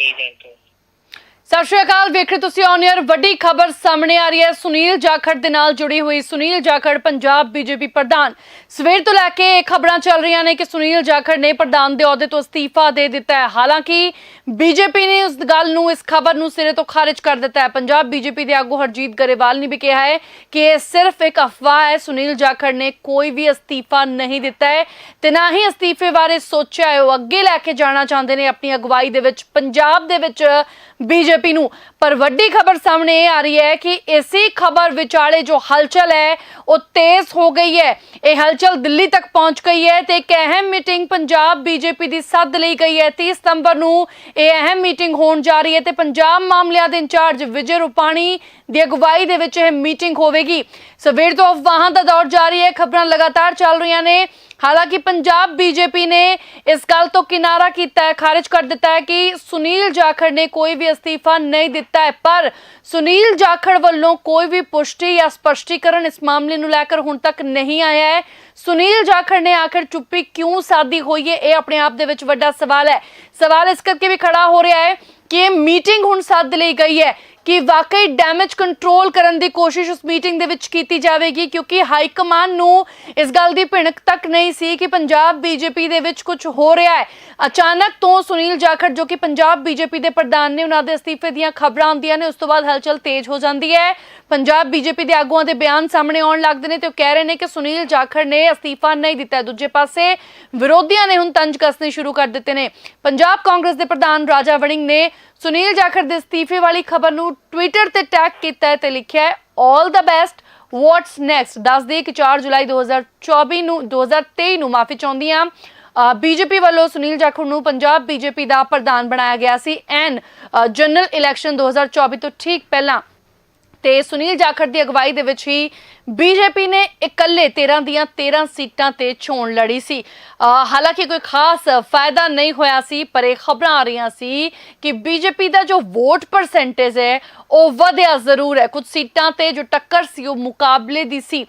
Event ਤੋਂ ਸਤਿ ਸ਼੍ਰੀ ਅਕਾਲ ਵੇਖ ਰਹੇ ਤੁਸੀਂ ਔਨ 에ਅਰ ਵੱਡੀ ਖਬਰ ਸਾਹਮਣੇ ਆ ਰਹੀ ਹੈ। ਸੁਨੀਲ ਜਾਖੜ ਦੇ ਨਾਲ ਜੁੜੀ ਹੋਈ ਸੁਨੀਲ ਜਾਖੜ, ਪੰਜਾਬ ਬੀਜੇਪੀ ਪ੍ਰਧਾਨ। ਸਵੇਰ ਤੋਂ ਲੈ ਕੇ ਖਬਰਾਂ ਚੱਲ ਰਹੀਆਂ ਨੇ ਕਿ ਸੁਨੀਲ ਜਾਖੜ ਨੇ ਪ੍ਰਧਾਨ ਦੇ ਅਹੁਦੇ ਤੋਂ ਅਸਤੀਫਾ ਦੇ ਦਿੱਤਾ ਹੈ। ਹਾਲਾਂਕਿ, ਬੀਜੇਪੀ ਨੇ ਉਸ ਗੱਲ ਨੂੰ, ਇਸ ਖਬਰ ਨੂੰ ਸਿਰੇ ਤੋਂ ਖਾਰਿਜ ਕਰ ਦਿੱਤਾ ਹੈ। ਪੰਜਾਬ ਬੀਜੇਪੀ ਦੇ ਆਗੂ ਹਰਜੀਤ ਗਰੇਵਾਲ ਨੇ ਵੀ ਕਿਹਾ ਹੈ ਕਿ ਇਹ ਸਿਰਫ ਇੱਕ ਅਫਵਾਹ ਹੈ। ਸੁਨੀਲ ਜਾਖੜ ਨੇ ਕੋਈ ਵੀ ਅਸਤੀਫਾ ਨਹੀਂ ਦਿੱਤਾ ਹੈ ਤੇ ਨਾ ਹੀ ਅਸਤੀਫੇ ਬਾਰੇ ਸੋਚਿਆ ਹੈ। ਉਹ ਅੱਗੇ ਲੈ ਕੇ ਜਾਣਾ ਚਾਹੁੰਦੇ ਨੇ। ਆਪਣੀ ਅਗਵਾਈ ਦੇ ਵਿੱਚ, ਪੰਜਾਬ ਦੇ ਵਿੱਚ ਬੀਜੇਪੀ ਨੂੰ ਪਰ ਵੱਡੀ ਖਬਰ ਸਾਹਮਣੇ ਇਹ ਆ ਰਹੀ ਹੈ ਕਿ ਇਸੇ ਖਬਰ ਵਿਚਾਲੇ ਜੋ ਹਲਚਲ ਹੈ, ਉਹ ਤੇਜ਼ ਹੋ ਗਈ ਹੈ। ਇਹ ਹਲਚਲ ਦਿੱਲੀ ਤੱਕ ਪਹੁੰਚ ਗਈ ਹੈ ਤੇ ਇੱਕ ਅਹਿਮ ਮੀਟਿੰਗ ਪੰਜਾਬ ਬੀਜੇਪੀ ਦੀ ਸੱਦ ਲਈ ਗਈ ਹੈ। 30 ਸਤੰਬਰ ਨੂੰ ਇਹ ਅਹਿਮ ਮੀਟਿੰਗ ਹੋਣ ਜਾ ਰਹੀ ਹੈ ਤੇ ਪੰਜਾਬ ਮਾਮਲਿਆਂ ਦੇ ਇੰਚਾਰਜ ਵਿਜੇ ਰੂਪਾਣੀ ਦੀ ਅਗਵਾਈ ਦੇ ਵਿੱਚ ਇਹ ਮੀਟਿੰਗ ਹੋਵੇਗੀ। ਸਵੇਰ ਤੋਂ ਅਫਵਾਹਾਂ ਦਾ ਦੌਰ ਜਾਰੀ ਹੈ, ਖਬਰਾਂ ਲਗਾਤਾਰ ਚੱਲ ਰਹੀਆਂ ਨੇ। ਹਾਲਾਂਕਿ ਪੰਜਾਬ ਬੀਜੇਪੀ ਨੇ ਇਸ ਗੱਲ ਤੋਂ ਕਿਨਾਰਾ ਕੀਤਾ ਹੈ, ਖਾਰਜ ਕਰ ਦਿੱਤਾ ਹੈ ਕਿ ਸੁਨੀਲ ਜਾਖੜ ਨੇ ਕੋਈ ਵੀ ਅਸਤੀਫਾ ਨਹੀਂ ਦਿੱਤਾ। ਹੈ। ਪਰ ਸੁਨੀਲ ਜਾਖੜ ਵੱਲੋਂ ਕੋਈ ਵੀ ਪੁਸ਼ਟੀ ਜਾਂ ਸਪਸ਼ਟੀਕਰਨ ਇਸ ਮਾਮਲੇ ਨੂੰ ਲੈ ਕੇ ਹੁਣ ਤੱਕ ਨਹੀਂ ਆਇਆ ਹੈ। ਸੁਨੀਲ ਜਾਖੜ ਨੇ ਆਖਰ ਚੁੱਪੀ ਕਿਉਂ ਸਾਦੀ ਹੋਈ ਹੈ? ਇਹ ਆਪਣੇ ਆਪ ਦੇ ਵਿੱਚ ਵੱਡਾ ਸਵਾਲ ਹੈ। ਸਵਾਲ ਇਸ ਕਰਕੇ ਵੀ ਖੜਾ ਹੋ ਰਿਹਾ ਹੈ ਕਿ ਇਹ ਮੀਟਿੰਗ ਹੁਣ ਸੱਦ ਲਈ ਗਈ ਹੈ ਕਿ ਵਾਕਈ ਡੈਮੇਜ ਕੰਟਰੋਲ ਕਰਨ ਦੀ ਕੋਸ਼ਿਸ਼ ਉਸ ਮੀਟਿੰਗ ਦੇ ਵਿੱਚ ਕੀਤੀ ਜਾਵੇਗੀ, ਕਿਉਂਕਿ ਹਾਈ ਕਮਾਨ ਨੂੰ ਇਸ ਗੱਲ ਦੀ ਭਿਣਕ ਤੱਕ ਨਹੀਂ ਸੀ ਕਿ ਪੰਜਾਬ ਬੀਜੇਪੀ ਦੇ ਵਿੱਚ ਕੁਝ ਹੋ ਰਿਹਾ ਹੈ। ਅਚਾਨਕ ਤੋਂ ਸੁਨੀਲ ਜਾਖੜ, ਜੋ ਕਿ ਪੰਜਾਬ ਬੀਜੇਪੀ ਦੇ ਪ੍ਰਧਾਨ ਨੇ, ਉਹਨਾਂ ਦੇ ਅਸਤੀਫੇ ਦੀਆਂ ਖਬਰਾਂ ਆਉਂਦੀਆਂ ਨੇ, ਉਸ ਤੋਂ ਬਾਅਦ ਹਲਚਲ ਤੇਜ਼ ਹੋ ਜਾਂਦੀ ਹੈ। ਪੰਜਾਬ ਬੀਜੇਪੀ ਦੇ ਆਗੂਆਂ ਦੇ ਬਿਆਨ ਸਾਹਮਣੇ ਆਉਣ ਲੱਗਦੇ ਨੇ ਤੇ ਉਹ ਕਹਿ ਰਹੇ ਨੇ ਕਿ ਸੁਨੀਲ ਜਾਖੜ ਨੇ ਅਸਤੀਫਾ ਨਹੀਂ ਦਿੱਤਾ। ਦੂਜੇ ਪਾਸੇ ਵਿਰੋਧੀਆਂ ਨੇ ਹੁਣ ਤੰਜ ਕੱਸਣੇ ਸ਼ੁਰੂ ਕਰ ਦਿੱਤੇ ਨੇ। ਪੰਜਾਬ ਕਾਂਗਰਸ ਦੇ ਪ੍ਰਧਾਨ ਰਾਜਾ ਵੜਿੰਗ ਨੇ ਸੁਨੀਲ ਜਾਖੜ ਦੇ ਅਸਤੀਫੇ ਵਾਲੀ ਖਬਰ ਨੂੰ ਟਵਿੱਟਰ ਤੇ ਟੈਗ ਕੀਤਾ ਹੈ ਤੇ ਲਿਖਿਆ ਹੈ 올 ਦਾ ਬੈਸਟ ਵਾਟਸ ਨੈਕਸਟ ਦੱਸ ਦੇ ਕਿ 4 ਜੁਲਾਈ 2024 ਨੂੰ 2023 ਨੂੰ ਮਾਫੀ ਚਾਹੁੰਦੀ ਹਾਂ। ਬੀਜੇਪੀ ਵੱਲੋਂ ਸੁਨੀਲ ਜਾਖੜ ਨੂੰ ਪੰਜਾਬ ਬੀਜੇਪੀ ਦਾ ਪ੍ਰਧਾਨ ਬਣਾਇਆ ਗਿਆ ਸੀ। ਐਨ ਜਨਰਲ ਇਲੈਕਸ਼ਨ 2024 ਤੋਂ ਠੀਕ ਪਹਿਲਾਂ ਤੇ ਸੁਨੀਲ ਜਾਖੜ ਦੀ ਅਗਵਾਈ ਦੇ ਵਿੱਚ ਹੀ ਬੀਜੇਪੀ ਨੇ ਇਕੱਲੇ 13 ਦੀਆਂ 13 ਸੀਟਾਂ ਤੇ ਚੋਣ ਲੜੀ ਸੀ। ਹਾਲਾਂਕਿ ਕੋਈ ਖਾਸ ਫਾਇਦਾ ਨਹੀਂ ਹੋਇਆ ਸੀ, ਪਰ ਇਹ ਖਬਰਾਂ ਆ ਰਹੀਆਂ ਸੀ ਕਿ ਬੀਜੇਪੀ ਦਾ ਜੋ ਵੋਟ ਪਰਸੈਂਟੇਜ ਹੈ, ਉਹ ਵਧਿਆ ਜ਼ਰੂਰ ਹੈ। ਕੁਝ ਸੀਟਾਂ ਤੇ ਜੋ ਟੱਕਰ ਸੀ, ਉਹ ਮੁਕਾਬਲੇ ਦੀ ਸੀ।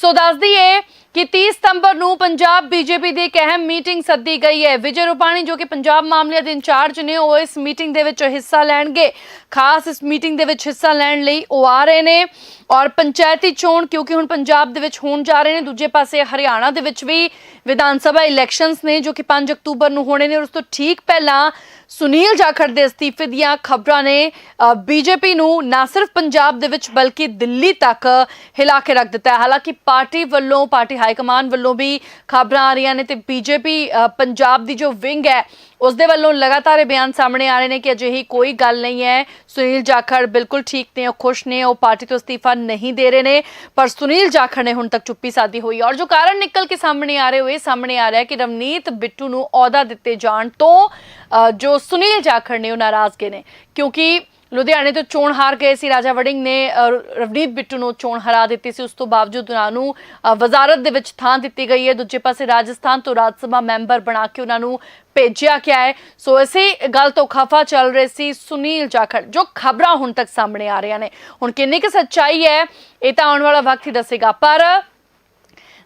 ਸੋ ਦੱਸਦੀ ਹੈ ਕਿ 30 ਸਤੰਬਰ ਨੂੰ ਪੰਜਾਬ ਬੀਜੇਪੀ ਦੀ ਇੱਕ ਅਹਿਮ ਮੀਟਿੰਗ ਸੱਦੀ ਗਈ ਹੈ। ਵਿਜੇ ਰੂਪਾਣੀ ਜੋ ਕਿ ਪੰਜਾਬ ਮਾਮਲਿਆਂ ਦੇ ਇੰਚਾਰਜ ਨੇ, ਉਹ ਇਸ ਮੀਟਿੰਗ ਦੇ ਵਿੱਚ ਹਿੱਸਾ ਲੈਣਗੇ। ਖਾਸ ਇਸ ਮੀਟਿੰਗ ਦੇ ਵਿੱਚ ਹਿੱਸਾ ਲੈਣ ਲਈ ਉਹ ਆ ਰਹੇ ਨੇ ਔਰ ਪੰਚਾਇਤੀ ਚੋਣ ਕਿਉਂਕਿ ਹੁਣ ਪੰਜਾਬ ਦੇ ਵਿੱਚ ਹੋਣ ਜਾ ਰਹੇ ਨੇ, ਦੂਜੇ ਪਾਸੇ ਹਰਿਆਣਾ ਦੇ ਵਿੱਚ ਵੀ ਵਿਧਾਨ ਸਭਾ ਇਲੈਕਸ਼ਨਸ ਨੇ ਜੋ ਕਿ 5 ਅਕਤੂਬਰ ਨੂੰ ਹੋਣੇ ਨੇ ਉਸ ਤੋਂ ਠੀਕ ਪਹਿਲਾਂ ਸੁਨੀਲ ਜਾਖੜ ਦੇ ਅਸਤੀਫੇ ਦੀਆਂ ਖਬਰਾਂ ਨੇ ਬੀਜੇਪੀ ਨੂੰ ਨਾ ਸਿਰਫ ਪੰਜਾਬ ਦੇ ਵਿੱਚ ਬਲਕਿ ਦਿੱਲੀ ਤੱਕ ਹਿਲਾ ਕੇ ਰੱਖ ਦਿੱਤਾ ਹੈ। ਹਾਲਾਂਕਿ ਪਾਰਟੀ ਵੱਲੋਂ, ਪਾਰਟੀ ਹਾਈ ਕਮਾਨ ਵੱਲੋਂ ਵੀ ਖਬਰਾਂ ਆ ਰਹੀਆਂ ਨੇ ਤੇ ਬੀਜੇਪੀ ਪੰਜਾਬ ਦੀ ਜੋ ਵਿੰਗ ਹੈ ਉਸ ਦੇ ਵੱਲੋਂ ਲਗਾਤਾਰ ਇਹ ਬਿਆਨ ਸਾਹਮਣੇ ਆ ਰਹੇ ਨੇ ਕਿ ਅਜਿਹੀ ਕੋਈ ਗੱਲ ਨਹੀਂ ਹੈ। ਸੁਨੀਲ ਜਾਖੜ ਬਿਲਕੁਲ ਠੀਕ ਨੇ, ਉਹ ਖੁਸ਼ ਨੇ, ਉਹ ਪਾਰਟੀ ਤੋਂ ਅਸਤੀਫਾ ਨਹੀਂ ਦੇ ਰਹੇ ਨੇ, ਪਰ ਸੁਨੀਲ ਜਾਖੜ ਨੇ ਹੁਣ ਤੱਕ ਚੁੱਪੀ ਸਾਦੀ ਹੋਈ ਔਰ ਜੋ ਕਾਰਨ ਨਿਕਲ ਕੇ ਸਾਹਮਣੇ ਆ ਰਹੇ ਹੋਏ ਸਾਹਮਣੇ ਆ ਰਿਹਾ ਕਿ ਰਵਨੀਤ ਬਿੱਟੂ ਨੂੰ ਅਹੁਦਾ ਦਿੱਤੇ ਜਾਣ ਤੋਂ ਜੋ ਸੁਨੀਲ ਜਾਖੜ ਨੇ, ਉਹ ਨਾਰਾਜ਼ਗੇ ਨੇ। ਕਿਉਂਕਿ ਲੁਧਿਆਣੇ ਤੋਂ ਚੋਣ ਹਾਰ ਗਏ ਸੀ। ਰਾਜਾ ਵੜਿੰਗ ਨੇ ਰਵਨੀਤ ਬਿੱਟੂ ਨੂੰ ਚੋਣ ਹਰਾ ਦਿੱਤੀ ਸੀ। ਉਸ ਤੋਂ ਬਾਵਜੂਦ ਉਹਨਾਂ ਨੂੰ ਵਜ਼ਾਰਤ ਦੇ ਵਿੱਚ ਥਾਂ ਦਿੱਤੀ ਗਈ ਹੈ। ਦੂਜੇ ਪਾਸੇ ਰਾਜਸਥਾਨ ਤੋਂ ਰਾਜ ਸਭਾ ਮੈਂਬਰ ਬਣਾ ਕੇ ਉਹਨਾਂ ਨੂੰ ਭੇਜਿਆ ਗਿਆ ਹੈ। ਸੋ ਇਸੇ ਗੱਲ ਤੋਂ ਖਫਾ ਚੱਲ ਰਹੇ ਸੀ ਸੁਨੀਲ ਜਾਖੜ, ਜੋ ਖਬਰਾਂ ਹੁਣ ਤੱਕ ਸਾਹਮਣੇ ਆ ਰਹੀਆਂ ਨੇ। ਹੁਣ ਕਿੰਨੀ ਕੁ ਸੱਚਾਈ ਹੈ, ਇਹ ਤਾਂ ਆਉਣ ਵਾਲਾ ਵਕਤ ਹੀ ਦੱਸੇਗਾ। ਪਰ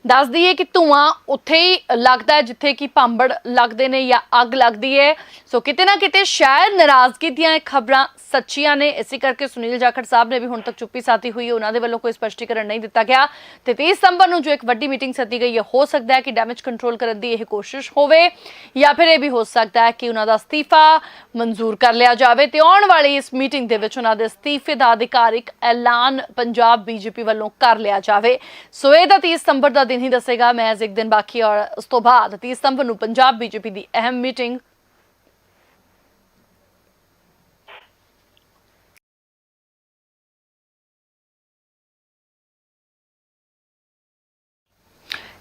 ਦੱਸ ਦਈਏ ਕਿ ਧੂਆਂ ਉੱਥੇ ਹੀ ਲੱਗਦਾ ਹੈ, ਜਿੱਥੇ ਕਿ ਭਾਂਬੜ ਲੱਗਦੇ ਨੇ ਜਾਂ ਅੱਗ ਲੱਗਦੀ ਹੈ। ਸੋ ਕਿਤੇ ਨਾ ਕਿਤੇ ਸ਼ਾਇਦ ਨਾਰਾਜ਼ਗੀ ਦੀਆਂ ਇਹ ਖਬਰਾਂ ਸੱਚੀਆਂ ਨੇ। ਇਸੇ ਕਰਕੇ ਸੁਨੀਲ ਜਾਖੜ ਸਾਹਿਬ ਨੇ ਵੀ ਹੁਣ ਤੱਕ ਚੁੱਪੀ ਸਾਥੀ ਹੋਈ, ਉਹਨਾਂ ਦੇ ਵੱਲੋਂ ਕੋਈ ਸਪਸ਼ਟੀਕਰਨ ਨਹੀਂ ਦਿੱਤਾ ਗਿਆ। ਤੇ 30 ਸਤੰਬਰ ਨੂੰ ਜੋ ਇੱਕ ਵੱਡੀ ਮੀਟਿੰਗ ਸੱਦੀ ਗਈ ਹੈ ਹੋ ਸਕਦਾ ਹੈ ਕਿ ਡੈਮੇਜ ਕੰਟਰੋਲ ਕਰਨ ਦੀ ਇਹ ਕੋਸ਼ਿਸ਼ ਹੋਵੇ ਜਾਂ ਫਿਰ ਇਹ ਵੀ ਹੋ ਸਕਦਾ ਹੈ ਕਿ ਉਹਨਾਂ ਦਾ ਅਸਤੀਫਾ ਮਨਜ਼ੂਰ ਕਰ ਲਿਆ ਜਾਵੇ। ਤੇ ਆਉਣ ਵਾਲੀ ਇਸ ਮੀਟਿੰਗ ਦੇ ਵਿੱਚ ਉਹਨਾਂ ਦੇ ਅਸਤੀਫੇ ਦਾ ਅਧਿਕਾਰਿਕ ਐਲਾਨ ਪੰਜਾਬ ਬੀਜੇਪੀ ਵੱਲੋਂ ਕਰ ਲਿਆ ਜਾਵੇ। ਸੋ ਇਹ ਤਾਂ 30 ਸਤੰਬਰ ਦਾ ਦਿਨ ਹੀ ਦੱਸੇਗਾ ਮਹਿਜ਼ ਇੱਕ ਦਿਨ ਬਾਕੀ ਔਰ ਉਸ ਤੋਂ ਬਾਅਦ 30 ਸਤੰਬਰ ਨੂੰ ਪੰਜਾਬ ਬੀਜੇਪੀ ਦੀ ਅਹਿਮ ਮੀਟਿੰਗ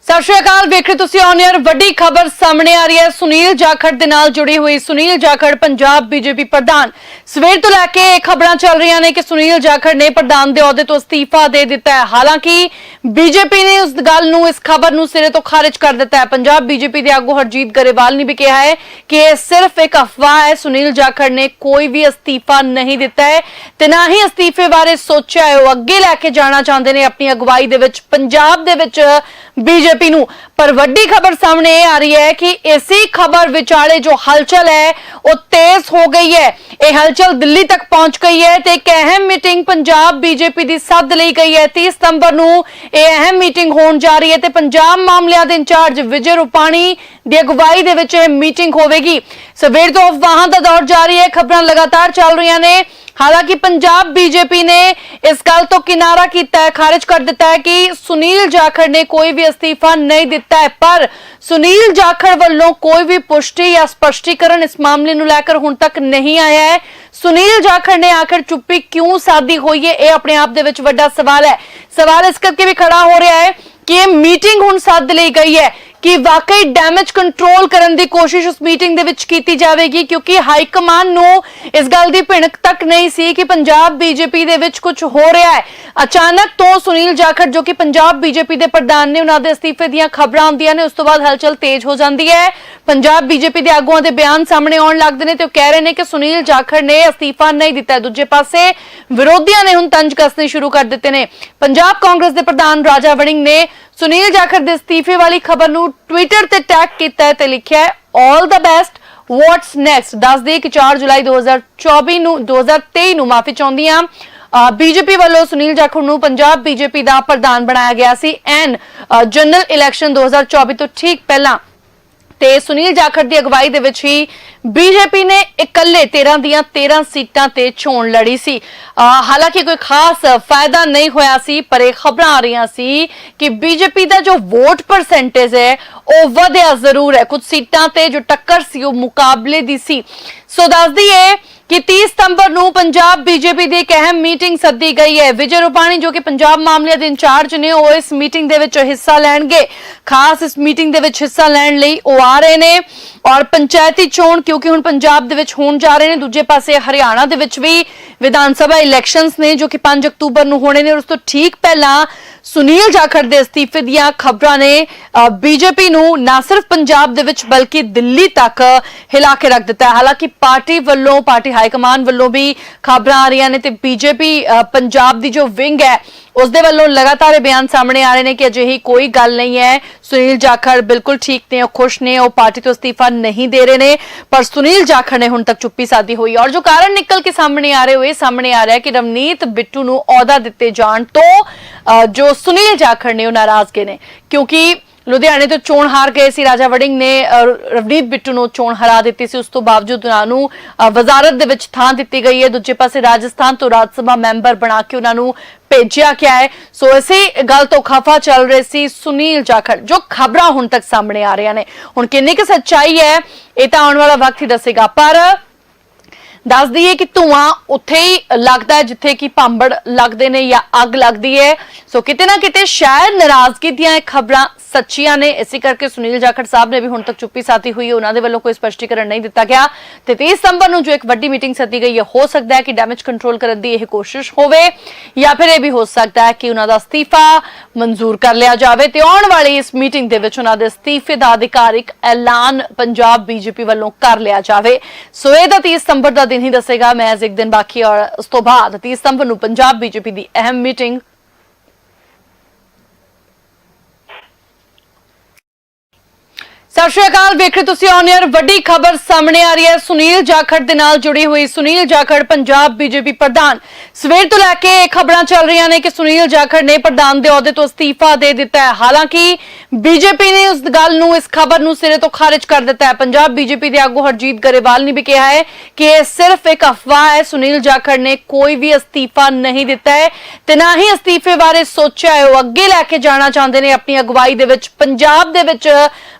ਸਤਿ ਸ਼੍ਰੀ ਅਕਾਲ ਵੇਖ ਰਹੇ ਤੁਸੀਂ ਔਨ 에ਅਰ ਵੱਡੀ ਖਬਰ ਸਾਹਮਣੇ ਆ ਰਹੀ ਹੈ। ਸੁਨੀਲ ਜਾਖੜ ਦੇ ਨਾਲ ਜੁੜੀ ਹੋਈ ਸੁਨੀਲ ਜਾਖੜ, ਪੰਜਾਬ ਬੀਜੇਪੀ ਪ੍ਰਧਾਨ। ਸਵੇਰ ਤੋਂ ਲੈ ਕੇ ਖਬਰਾਂ ਚੱਲ ਰਹੀਆਂ ਨੇ ਕਿ ਸੁਨੀਲ ਜਾਖੜ ਨੇ ਪ੍ਰਧਾਨ ਦੇ ਅਹੁਦੇ ਤੋਂ ਅਸਤੀਫਾ ਦੇ ਦਿੱਤਾ ਹੈ। ਹਾਲਾਂਕਿ, ਬੀਜੇਪੀ ਨੇ ਉਸ ਗੱਲ ਨੂੰ, ਇਸ ਖਬਰ ਨੂੰ ਸਿਰੇ ਤੋਂ ਖਾਰਿਜ ਕਰ ਦਿੱਤਾ ਹੈ। ਪੰਜਾਬ ਬੀਜੇਪੀ ਦੇ ਆਗੂ ਹਰਜੀਤ ਗਰੇਵਾਲ ਨੇ ਵੀ ਕਿਹਾ ਹੈ ਕਿ ਇਹ ਸਿਰਫ ਇੱਕ ਅਫਵਾਹ ਹੈ। ਸੁਨੀਲ ਜਾਖੜ ਨੇ ਕੋਈ ਵੀ ਅਸਤੀਫਾ ਨਹੀਂ ਦਿੱਤਾ ਹੈ ਤੇ ਨਾ ਹੀ ਅਸਤੀਫੇ ਬਾਰੇ ਸੋਚਿਆ ਹੈ। ਉਹ ਅੱਗੇ ਲੈ ਕੇ ਜਾਣਾ ਚਾਹੁੰਦੇ ਨੇ। ਆਪਣੀ ਅਗਵਾਈ ਦੇ ਵਿੱਚ, ਪੰਜਾਬ ਦੇ ਵਿੱਚ ਬੀਜੇਪੀ ਨੂੰ। ਪਰ ਵੱਡੀ ਖਬਰ ਸਾਹਮਣੇ ਇਹ ਆ ਰਹੀ ਹੈ ਕਿ ਇਸੇ ਖਬਰ ਵਿਚਾਲੇ ਜੋ ਹਲਚਲ ਹੈ, ਉਹ ਤੇਜ਼ ਹੋ ਗਈ ਹੈ। ਇਹ ਹਲਚਲ ਦਿੱਲੀ ਤੱਕ ਪਹੁੰਚ ਗਈ ਹੈ ਤੇ ਇੱਕ ਅਹਿਮ ਮੀਟਿੰਗ ਪੰਜਾਬ ਬੀਜੇਪੀ ਦੀ ਸੱਦ ਲਈ ਗਈ ਹੈ। 30 ਸਤੰਬਰ ਨੂੰ ਇਹ ਅਹਿਮ ਮੀਟਿੰਗ ਹੋਣ ਜਾ ਰਹੀ ਹੈ ਤੇ ਪੰਜਾਬ ਮਾਮਲਿਆਂ ਦੇ ਇੰਚਾਰਜ ਵਿਜੇ ਰੂਪਾਣੀ ਦੀ ਅਗਵਾਈ ਦੇ ਵਿੱਚ ਇਹ ਮੀਟਿੰਗ ਹੋਵੇਗੀ। ਸਵੇਰ ਤੋਂ ਅਫਵਾਹਾਂ ਦਾ ਦੌਰ ਜਾਰੀ ਹੈ, ਖਬਰਾਂ ਲਗਾਤਾਰ ਚੱਲ ਰਹੀਆਂ ਨੇ। ਹਾਲਾਂਕਿ ਪੰਜਾਬ ਬੀਜੇਪੀ ਨੇ ਇਸ ਗੱਲ ਤੋਂ ਕਿਨਾਰਾ ਕੀਤਾ ਹੈ, ਖਾਰਜ ਕਰ ਦਿੱਤਾ ਹੈ ਕਿ ਸੁਨੀਲ ਜਾਖੜ ਨੇ ਕੋਈ ਵੀ ਅਸਤੀਫਾ ਨਹੀਂ ਦਿੱਤਾ ਹੈ, ਪਰ ਸੁਨੀਲ ਜਾਖੜ ਵੱਲੋਂ ਕੋਈ ਵੀ ਪੁਸ਼ਟੀ ਜਾਂ ਸਪਸ਼ਟੀਕਰਨ ਇਸ ਮਾਮਲੇ ਨੂੰ ਲੈ ਕੇ ਹੁਣ ਤੱਕ ਨਹੀਂ ਆਇਆ ਹੈ। ਸੁਨੀਲ ਜਾਖੜ ਨੇ ਆਖਰ ਚੁੱਪੀ ਕਿਉਂ ਸਾਦੀ ਹੋਈ ਹੈ, ਇਹ ਆਪਣੇ ਆਪ ਦੇ ਵਿੱਚ ਵੱਡਾ ਸਵਾਲ ਹੈ। ਸਵਾਲ ਇਸ ਕਰਕੇ ਵੀ ਖੜਾ ਹੋ ਰਿਹਾ ਹੈ ਕਿ ਇਹ ਮੀਟਿੰਗ ਹੁਣ ਸੱਦ ਲਈ ਗਈ ਹੈ ਕਿ ਵਾਕਈ ਡੈਮੇਜ ਕੰਟਰੋਲ ਕਰਨ ਦੀ ਕੋਸ਼ਿਸ਼ ਉਸ ਮੀਟਿੰਗ ਦੇ ਵਿੱਚ ਕੀਤੀ ਜਾਵੇਗੀ, ਕਿਉਂਕਿ ਹਾਈ ਕਮਾਨ ਨੂੰ ਇਸ ਗੱਲ ਦੀ ਭਿਣਕ ਤੱਕ ਨਹੀਂ ਸੀ ਕਿ ਪੰਜਾਬ ਬੀਜੇਪੀ ਦੇ ਵਿੱਚ ਕੁਝ ਹੋ ਰਿਹਾ ਹੈ। ਅਚਾਨਕ ਤੋਂ ਸੁਨੀਲ ਜਾਖੜ, ਜੋ ਕਿ ਪੰਜਾਬ ਬੀਜੇਪੀ ਦੇ ਪ੍ਰਧਾਨ ਨੇ, ਉਹਨਾਂ ਦੇ ਅਸਤੀਫੇ ਦੀਆਂ ਖਬਰਾਂ ਆਉਂਦੀਆਂ ਨੇ, ਉਸ ਤੋਂ ਬਾਅਦ ਹਲਚਲ ਤੇਜ਼ ਹੋ ਜਾਂਦੀ ਹੈ। ਪੰਜਾਬ ਬੀਜੇਪੀ ਦੇ ਆਗੂਆਂ ਦੇ ਬਿਆਨ ਸਾਹਮਣੇ ਆਉਣ ਲੱਗਦੇ ਨੇ ਤੇ ਉਹ ਕਹਿ ਰਹੇ ਨੇ ਕਿ ਸੁਨੀਲ ਜਾਖੜ ਨੇ ਅਸਤੀਫਾ ਨਹੀਂ ਦਿੱਤਾ। ਦੂਜੇ ਪਾਸੇ ਵਿਰੋਧੀਆਂ ਨੇ ਹੁਣ ਤੰਜ ਕੱਸਣੇ ਸ਼ੁਰੂ ਕਰ ਦਿੱਤੇ ਨੇ। ਪੰਜਾਬ ਕਾਂਗਰਸ ਦੇ ਪ੍ਰਧਾਨ ਰਾਜਾ ਵੜਿੰਗ ਨੇ ਸੁਨੀਲ ਜਾਖੜ ਦੇ ਅਸਤੀਫੇ ਵਾਲੀ ਖਬਰ ਨੂੰ ਟਵਿੱਟਰ ਤੇ ਟੈਗ ਕੀਤਾ ਹੈ ਤੇ ਲਿਖਿਆ ਹੈ 올 ਦਾ ਬੈਸਟ ਵਾਟਸ ਨੈਕਸਟ ਦੱਸ ਦੇ ਕਿ 4 ਜੁਲਾਈ 2024 ਨੂੰ 2023 ਨੂੰ ਮਾਫੀ ਚਾਹੁੰਦੀ ਹਾਂ। ਬੀਜੇਪੀ ਵੱਲੋਂ ਸੁਨੀਲ ਜਾਖੜ ਨੂੰ ਪੰਜਾਬ ਬੀਜੇਪੀ ਦਾ ਪ੍ਰਧਾਨ ਬਣਾਇਆ ਗਿਆ ਸੀ। ਐਨ ਜਨਰਲ ਇਲੈਕਸ਼ਨ 2024 ਤੋਂ ਠੀਕ ਪਹਿਲਾਂ ਤੇ ਸੁਨੀਲ ਜਾਖੜ ਦੀ ਅਗਵਾਈ ਦੇ ਵਿੱਚ ਹੀ ਬੀਜੇਪੀ ਨੇ ਇਕੱਲੇ 13 ਦੀਆਂ 13 ਸੀਟਾਂ ਤੇ ਚੋਣ ਲੜੀ ਸੀ। ਹਾਲਾਂਕਿ ਕੋਈ ਖਾਸ ਫਾਇਦਾ ਨਹੀਂ ਹੋਇਆ ਸੀ, ਪਰ ਇਹ ਖਬਰਾਂ ਆ ਰਹੀਆਂ ਸੀ ਕਿ ਬੀਜੇਪੀ ਦਾ ਜੋ ਵੋਟ ਪਰਸੈਂਟੇਜ ਹੈ, ਉਹ ਵਧਿਆ ਜ਼ਰੂਰ ਹੈ। ਕੁਝ ਸੀਟਾਂ ਤੇ ਜੋ ਟੱਕਰ ਸੀ, ਉਹ ਮੁਕਾਬਲੇ ਦੀ ਸੀ। ਸੋ ਦੱਸਦੀ ਹੈ ਕਿ 30 ਸਤੰਬਰ ਨੂੰ ਪੰਜਾਬ ਬੀਜੇਪੀ ਦੀ ਇੱਕ ਅਹਿਮ ਮੀਟਿੰਗ ਸੱਦੀ ਗਈ ਹੈ। ਵਿਜੇ ਰੂਪਾਣੀ, ਜੋ ਕਿ ਪੰਜਾਬ ਮਾਮਲਿਆਂ ਦੇ ਇੰਚਾਰਜ ਨੇ, ਉਹ ਇਸ ਮੀਟਿੰਗ ਦੇ ਵਿੱਚ ਹਿੱਸਾ ਲੈਣਗੇ। ਖਾਸ ਇਸ ਮੀਟਿੰਗ ਦੇ ਵਿੱਚ ਹਿੱਸਾ ਲੈਣ ਲਈ ਉਹ ਆ ਰਹੇ ਨੇ ਔਰ ਪੰਚਾਇਤੀ ਚੋਣ, ਕਿਉਂਕਿ ਹੁਣ ਪੰਜਾਬ ਦੇ ਵਿੱਚ ਹੋਣ ਜਾ ਰਹੇ ਨੇ। ਦੂਜੇ ਪਾਸੇ ਹਰਿਆਣਾ ਦੇ ਵਿੱਚ ਵੀ ਵਿਧਾਨ ਸਭਾ ਇਲੈਕਸ਼ਨਸ ਨੇ, ਜੋ ਕਿ 5 ਅਕਤੂਬਰ ਨੂੰ ਹੋਣੇ ਨੇ। ਉਸ ਤੋਂ ਠੀਕ ਪਹਿਲਾਂ ਸੁਨੀਲ ਜਾਖੜ ਦੇ ਅਸਤੀਫੇ ਦੀਆਂ ਖਬਰਾਂ ਨੇ ਬੀਜੇਪੀ ਨੂੰ ਨਾ ਸਿਰਫ ਪੰਜਾਬ ਦੇ ਵਿੱਚ ਬਲਕਿ ਦਿੱਲੀ ਤੱਕ ਹਿਲਾ ਕੇ ਰੱਖ ਦਿੱਤਾ ਹੈ। ਹਾਲਾਂਕਿ ਪਾਰਟੀ ਵੱਲੋਂ, ਪਾਰਟੀ ਹਾਈ ਕਮਾਨ ਵੱਲੋਂ ਵੀ ਖਬਰਾਂ ਆ ਰਹੀਆਂ ਨੇ ਤੇ ਬੀਜੇਪੀ ਪੰਜਾਬ ਦੀ ਜੋ ਵਿੰਗ ਹੈ ਉਸ ਦੇ ਵੱਲੋਂ ਲਗਾਤਾਰ ਇਹ ਬਿਆਨ ਸਾਹਮਣੇ ਆ ਰਹੇ ਨੇ ਕਿ ਅਜਿਹੀ ਕੋਈ ਗੱਲ ਨਹੀਂ ਹੈ। ਸੁਨੀਲ ਜਾਖੜ ਬਿਲਕੁਲ ਠੀਕ ਨੇ, ਉਹ ਖੁਸ਼ ਨੇ, ਉਹ ਪਾਰਟੀ ਤੋਂ ਅਸਤੀਫਾ ਨਹੀਂ ਦੇ ਰਹੇ ਨੇ, ਪਰ ਸੁਨੀਲ ਜਾਖੜ ਨੇ ਹੁਣ ਤੱਕ ਚੁੱਪੀ ਸਾਦੀ ਹੋਈ ਔਰ ਜੋ ਕਾਰਨ ਨਿਕਲ ਕੇ ਸਾਹਮਣੇ ਆ ਰਹੇ ਹੋਏ ਸਾਹਮਣੇ ਆ ਰਿਹਾ ਕਿ ਰਵਨੀਤ ਬਿੱਟੂ ਨੂੰ ਅਹੁਦਾ ਦਿੱਤੇ ਜਾਣ ਤੋਂ ਜੋ ਜੋ ਸੁਨੀਲ ਜਾਖੜ ਨੇ ਉਹ ਨਾਰਾਜ਼ਗੇ ਨੇ। ਕਿਉਂਕਿ ਲੁਧਿਆਣੇ ਤੋਂ ਚੋਣ ਹਾਰ ਗਏ ਸੀ, ਰਾਜਾ ਵੜਿੰਗ ਨੇ ਰਵਨੀਤ ਬਿੱਟੂ ਨੂੰ ਚੋਣ ਹਰਾ ਦਿੱਤੀ ਸੀ। ਉਸ ਤੋਂ ਬਾਵਜੂਦ ਉਹਨਾਂ ਨੂੰ ਵਜ਼ਾਰਤ ਦੇ ਵਿੱਚ ਥਾਂ ਦਿੱਤੀ ਗਈ ਹੈ। ਦੂਜੇ ਪਾਸੇ ਰਾਜਸਥਾਨ ਤੋਂ ਰਾਜ ਸਭਾ ਮੈਂਬਰ ਬਣਾ ਕੇ ਉਹਨਾਂ ਨੂੰ ਭੇਜਿਆ ਗਿਆ ਹੈ। ਸੋ ਇਸੇ ਗੱਲ ਤੋਂ ਖਫਾ ਚੱਲ ਰਹੇ ਸੀ ਸੁਨੀਲ ਜਾਖੜ, ਜੋ ਖਬਰਾਂ ਹੁਣ ਤੱਕ ਸਾਹਮਣੇ ਆ ਰਹੀਆਂ ਨੇ। ਹੁਣ ਕਿੰਨੀ ਕੁ ਸੱਚਾਈ ਹੈ, ਇਹ ਤਾਂ ਆਉਣ ਵਾਲਾ ਵਕਤ ਹੀ ਦੱਸੇਗਾ। ਪਰ ਦੱਸ ਦਈਏ ਕਿ ਧੂਆਂ ਉੱਥੇ ਹੀ ਲੱਗਦਾ ਹੈ, ਜਿੱਥੇ ਕਿ ਭਾਂਬੜ ਲੱਗਦੇ ਨੇ ਜਾਂ ਅੱਗ ਲੱਗਦੀ ਹੈ। ਸੋ ਕਿਤੇ ਨਾ ਕਿਤੇ ਸ਼ਾਇਦ ਨਾਰਾਜ਼ਗੀ ਦੀਆਂ ਇਹ ਖਬਰਾਂ ਸੱਚੀਆਂ ਨੇ, ਇਸੇ ਕਰਕੇ ਸੁਨੀਲ ਜਾਖੜ ਸਾਹਿਬ ਨੇ ਵੀ ਹੁਣ ਤੱਕ ਚੁੱਪੀ ਸਾਥੀ ਹੋਈ ਉਹਨਾਂ ਦੇ ਵੱਲੋਂ ਕੋਈ ਸਪਸ਼ਟੀਕਰਨ ਨਹੀਂ ਦਿੱਤਾ ਗਿਆ। ਤੇ 30 ਸਤੰਬਰ ਨੂੰ ਜੋ ਇੱਕ ਵੱਡੀ ਮੀਟਿੰਗ ਸੱਦੀ ਗਈ ਹੈ, ਹੋ ਸਕਦਾ ਹੈ ਕਿ ਡੈਮੇਜ ਕੰਟਰੋਲ ਕਰਨ ਦੀ ਇਹ ਕੋਸ਼ਿਸ਼ ਹੋਵੇ ਜਾਂ ਫਿਰ ਇਹ ਵੀ ਹੋ ਸਕਦਾ ਹੈ ਕਿ ਉਹਨਾਂ ਦਾ ਅਸਤੀਫਾ ਮਨਜ਼ੂਰ ਕਰ ਲਿਆ ਜਾਵੇ। ਤੇ ਆਉਣ ਵਾਲੀ ਇਸ ਮੀਟਿੰਗ ਦੇ ਵਿੱਚ ਉਹਨਾਂ ਦੇ ਅਸਤੀਫੇ ਦਾ ਅਧਿਕਾਰਿਕ ਐਲਾਨ ਪੰਜਾਬ ਬੀਜੇਪੀ ਵੱਲੋਂ ਕਰ ਲਿਆ ਜਾਵੇ। ਸੋ ਇਹ ਤਾਂ 30 ਸਤੰਬਰ ਦਾ ਦਿਨ ਹੀ ਦੱਸੇਗਾ। ਮੈਚ ਇੱਕ ਦਿਨ ਬਾਕੀ ਔਰ ਉਸ ਤੋਂ ਬਾਅਦ 30 ਸਤੰਬਰ ਨੂੰ ਪੰਜਾਬ ਬੀਜੇਪੀ ਦੀ ਅਹਿਮ ਮੀਟਿੰਗ ਸਤਿ ਸ਼੍ਰੀ ਅਕਾਲ ਵੇਖ ਰਹੇ ਤੁਸੀਂ ਔਨ 에ਅਰ ਵੱਡੀ ਖਬਰ ਸਾਹਮਣੇ ਆ ਰਹੀ ਹੈ। ਸੁਨੀਲ ਜਾਖੜ ਦੇ ਨਾਲ ਜੁੜੀ ਹੋਈ ਸੁਨੀਲ ਜਾਖੜ, ਪੰਜਾਬ ਬੀਜੇਪੀ ਪ੍ਰਧਾਨ। ਸਵੇਰ ਤੋਂ ਲੈ ਕੇ ਇਹ ਖਬਰਾਂ ਚੱਲ ਰਹੀਆਂ ਨੇ ਕਿ ਸੁਨੀਲ ਜਾਖੜ ਨੇ ਪ੍ਰਧਾਨ ਦੇ ਅਹੁਦੇ ਤੋਂ ਅਸਤੀਫਾ ਦੇ ਦਿੱਤਾ ਹੈ। ਹਾਲਾਂਕਿ, ਬੀਜੇਪੀ ਨੇ ਉਸ ਗੱਲ ਨੂੰ, ਇਸ ਖਬਰ ਨੂੰ ਸਿਰੇ ਤੋਂ ਖਾਰਜ ਕਰ ਦਿੱਤਾ ਹੈ। ਪੰਜਾਬ ਬੀਜੇਪੀ ਦੇ ਆਗੂ ਹਰਜੀਤ ਗਰੇਵਾਲ ਨੇ ਵੀ ਕਿਹਾ ਹੈ ਕਿ ਇਹ ਸਿਰਫ ਇੱਕ ਅਫਵਾਹ ਹੈ। ਸੁਨੀਲ ਜਾਖੜ ਨੇ ਕੋਈ ਵੀ ਅਸਤੀਫਾ ਨਹੀਂ ਦਿੱਤਾ ਹੈ ਤੇ ਨਾ ਹੀ ਅਸਤੀਫੇ ਬਾਰੇ ਸੋਚਿਆ ਹੈ। ਉਹ ਅੱਗੇ ਲੈ ਕੇ ਜਾਣਾ ਚਾਹੁੰਦੇ ਨੇ। ਆਪਣੀ ਅਗਵਾਈ ਦੇ ਵਿੱਚ, ਪੰਜਾਬ ਦੇ ਵਿੱਚ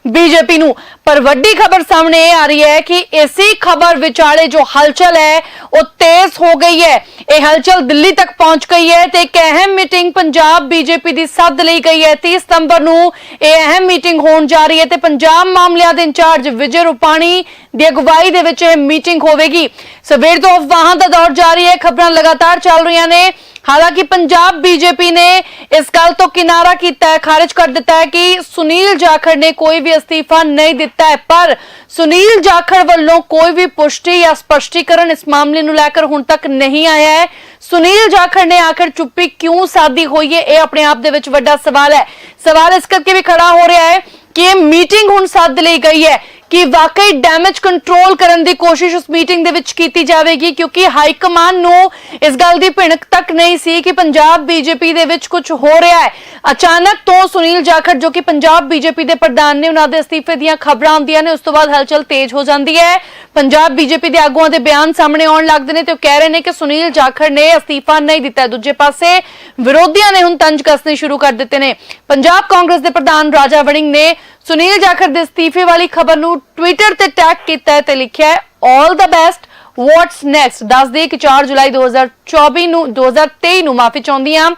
ਬੀਜੇਪੀ ਨੂੰ। ਪਰ ਵੱਡੀ ਖਬਰ ਸਾਹਮਣੇ ਇਹ ਆ ਰਹੀ ਹੈ ਕਿ ਇਸੇ ਖਬਰ ਵਿਚਾਲੇ ਜੋ ਹਲਚਲ ਹੈ, ਉਹ ਤੇਜ਼ ਹੋ ਗਈ ਹੈ। ਇਹ ਹਲਚਲ ਦਿੱਲੀ ਤੱਕ ਪਹੁੰਚ ਗਈ ਹੈ ਤੇ ਇੱਕ ਅਹਿਮ ਮੀਟਿੰਗ ਪੰਜਾਬ ਬੀਜੇਪੀ ਦੀ ਸੱਦ ਲਈ ਗਈ ਹੈ। 30 ਸਤੰਬਰ ਨੂੰ ਇਹ ਅਹਿਮ ਮੀਟਿੰਗ ਹੋਣ ਜਾ ਰਹੀ ਹੈ ਤੇ ਪੰਜਾਬ ਮਾਮਲਿਆਂ ਦੇ ਇੰਚਾਰਜ ਵਿਜੇ ਰੁਪਾਣੀ ਦੀ ਅਗਵਾਈ ਦੇ ਵਿੱਚ ਇਹ ਮੀਟਿੰਗ ਹੋਵੇਗੀ। ਸਵੇਰ ਤੋਂ ਅਫਵਾਹਾਂ ਦਾ ਦੌਰ ਜਾਰੀ ਹੈ, ਖਬਰਾਂ ਲਗਾਤਾਰ ਚੱਲ ਰਹੀਆਂ ਨੇ। ਹਾਲਾਂਕਿ ਪੰਜਾਬ ਬੀਜੇਪੀ ਨੇ ਇਸ ਗੱਲ ਤੋਂ ਕਿਨਾਰਾ ਕੀਤਾ ਹੈ, ਖਾਰਜ ਕਰ ਦਿੱਤਾ ਹੈ ਕਿ ਸੁਨੀਲ ਜਾਖੜ ਨੇ ਕੋਈ ਵੀ ਅਸਤੀਫਾ ਨਹੀਂ ਦਿੱਤਾ ਹੈ, ਪਰ ਸੁਨੀਲ ਜਾਖੜ ਵੱਲੋਂ ਕੋਈ ਵੀ ਪੁਸ਼ਟੀ ਜਾਂ ਸਪਸ਼ਟੀਕਰਨ ਇਸ ਮਾਮਲੇ ਨੂੰ ਲੈ ਕੇ ਹੁਣ ਤੱਕ ਨਹੀਂ ਆਇਆ ਹੈ। ਸੁਨੀਲ ਜਾਖੜ ਨੇ ਆਖਰ ਚੁੱਪੀ ਕਿਉਂ ਸਾਦੀ ਹੋਈ ਹੈ, ਇਹ ਆਪਣੇ ਆਪ ਦੇ ਵਿੱਚ ਵੱਡਾ ਸਵਾਲ ਹੈ। ਸਵਾਲ ਇਸ ਕਰਕੇ ਵੀ ਖੜਾ ਹੋ ਰਿਹਾ ਹੈ ਕਿ ਇਹ ਮੀਟਿੰਗ ਹੁਣ ਸੱਦ ਲਈ ਗਈ ਹੈ ਕਿ ਵਾਕਈ ਡੈਮੇਜ ਕੰਟਰੋਲ ਕਰਨ ਦੀ ਕੋਸ਼ਿਸ਼ ਉਸ ਮੀਟਿੰਗ ਦੇ ਵਿੱਚ ਕੀਤੀ ਜਾਵੇਗੀ, ਕਿਉਂਕਿ ਹਾਈ ਕਮਾਨ ਨੂੰ ਇਸ ਗੱਲ ਦੀ ਭਿਣਕ ਤੱਕ ਨਹੀਂ ਸੀ ਕਿ ਪੰਜਾਬ ਬੀਜੇਪੀ ਦੇ ਵਿੱਚ ਕੁਝ ਹੋ ਰਿਹਾ ਹੈ। ਅਚਾਨਕ ਤੋਂ ਸੁਨੀਲ ਜਾਖੜ, ਜੋ ਕਿ ਪੰਜਾਬ ਬੀਜੇਪੀ ਦੇ ਪ੍ਰਧਾਨ ਨੇ, ਉਹਨਾਂ ਦੇ ਅਸਤੀਫੇ ਦੀਆਂ ਖਬਰਾਂ ਆਉਂਦੀਆਂ ਨੇ, ਉਸ ਤੋਂ ਬਾਅਦ ਹਲਚਲ ਤੇਜ਼ ਹੋ ਜਾਂਦੀ ਹੈ। ਪੰਜਾਬ ਬੀਜੇਪੀ ਦੇ ਆਗੂਆਂ ਦੇ ਬਿਆਨ ਸਾਹਮਣੇ ਆਉਣ ਲੱਗਦੇ ਨੇ ਤੇ ਉਹ ਕਹਿ ਰਹੇ ਨੇ ਕਿ ਸੁਨੀਲ ਜਾਖੜ ਨੇ ਅਸਤੀਫਾ ਨਹੀਂ ਦਿੱਤਾ। ਦੂਜੇ ਪਾਸੇ ਵਿਰੋਧੀਆਂ ਨੇ ਹੁਣ ਤੰਜ ਕੱਸਣੇ ਸ਼ੁਰੂ ਕਰ ਦਿੱਤੇ ਨੇ। ਪੰਜਾਬ ਕਾਂਗਰਸ ਦੇ ਪ੍ਰਧਾਨ ਰਾਜਾ ਵੜਿੰਗ ਨੇ ਸੁਨੀਲ ਜਾਖੜ ਦੇ ਅਸਤੀਫੇ ਵਾਲੀ ਖਬਰ ਨੂੰ ਟਵਿੱਟਰ ਤੇ ਟੈਗ ਕੀਤਾ ਹੈ ਤੇ ਲਿਖਿਆ ਹੈ 올 ਦਾ ਬੈਸਟ ਵਾਟਸ ਨੈਕਸਟ ਦੱਸ ਦੇ ਕਿ 4 ਜੁਲਾਈ 2024 ਨੂੰ 2023 ਨੂੰ ਮਾਫੀ ਚਾਹੁੰਦੀ ਹਾਂ।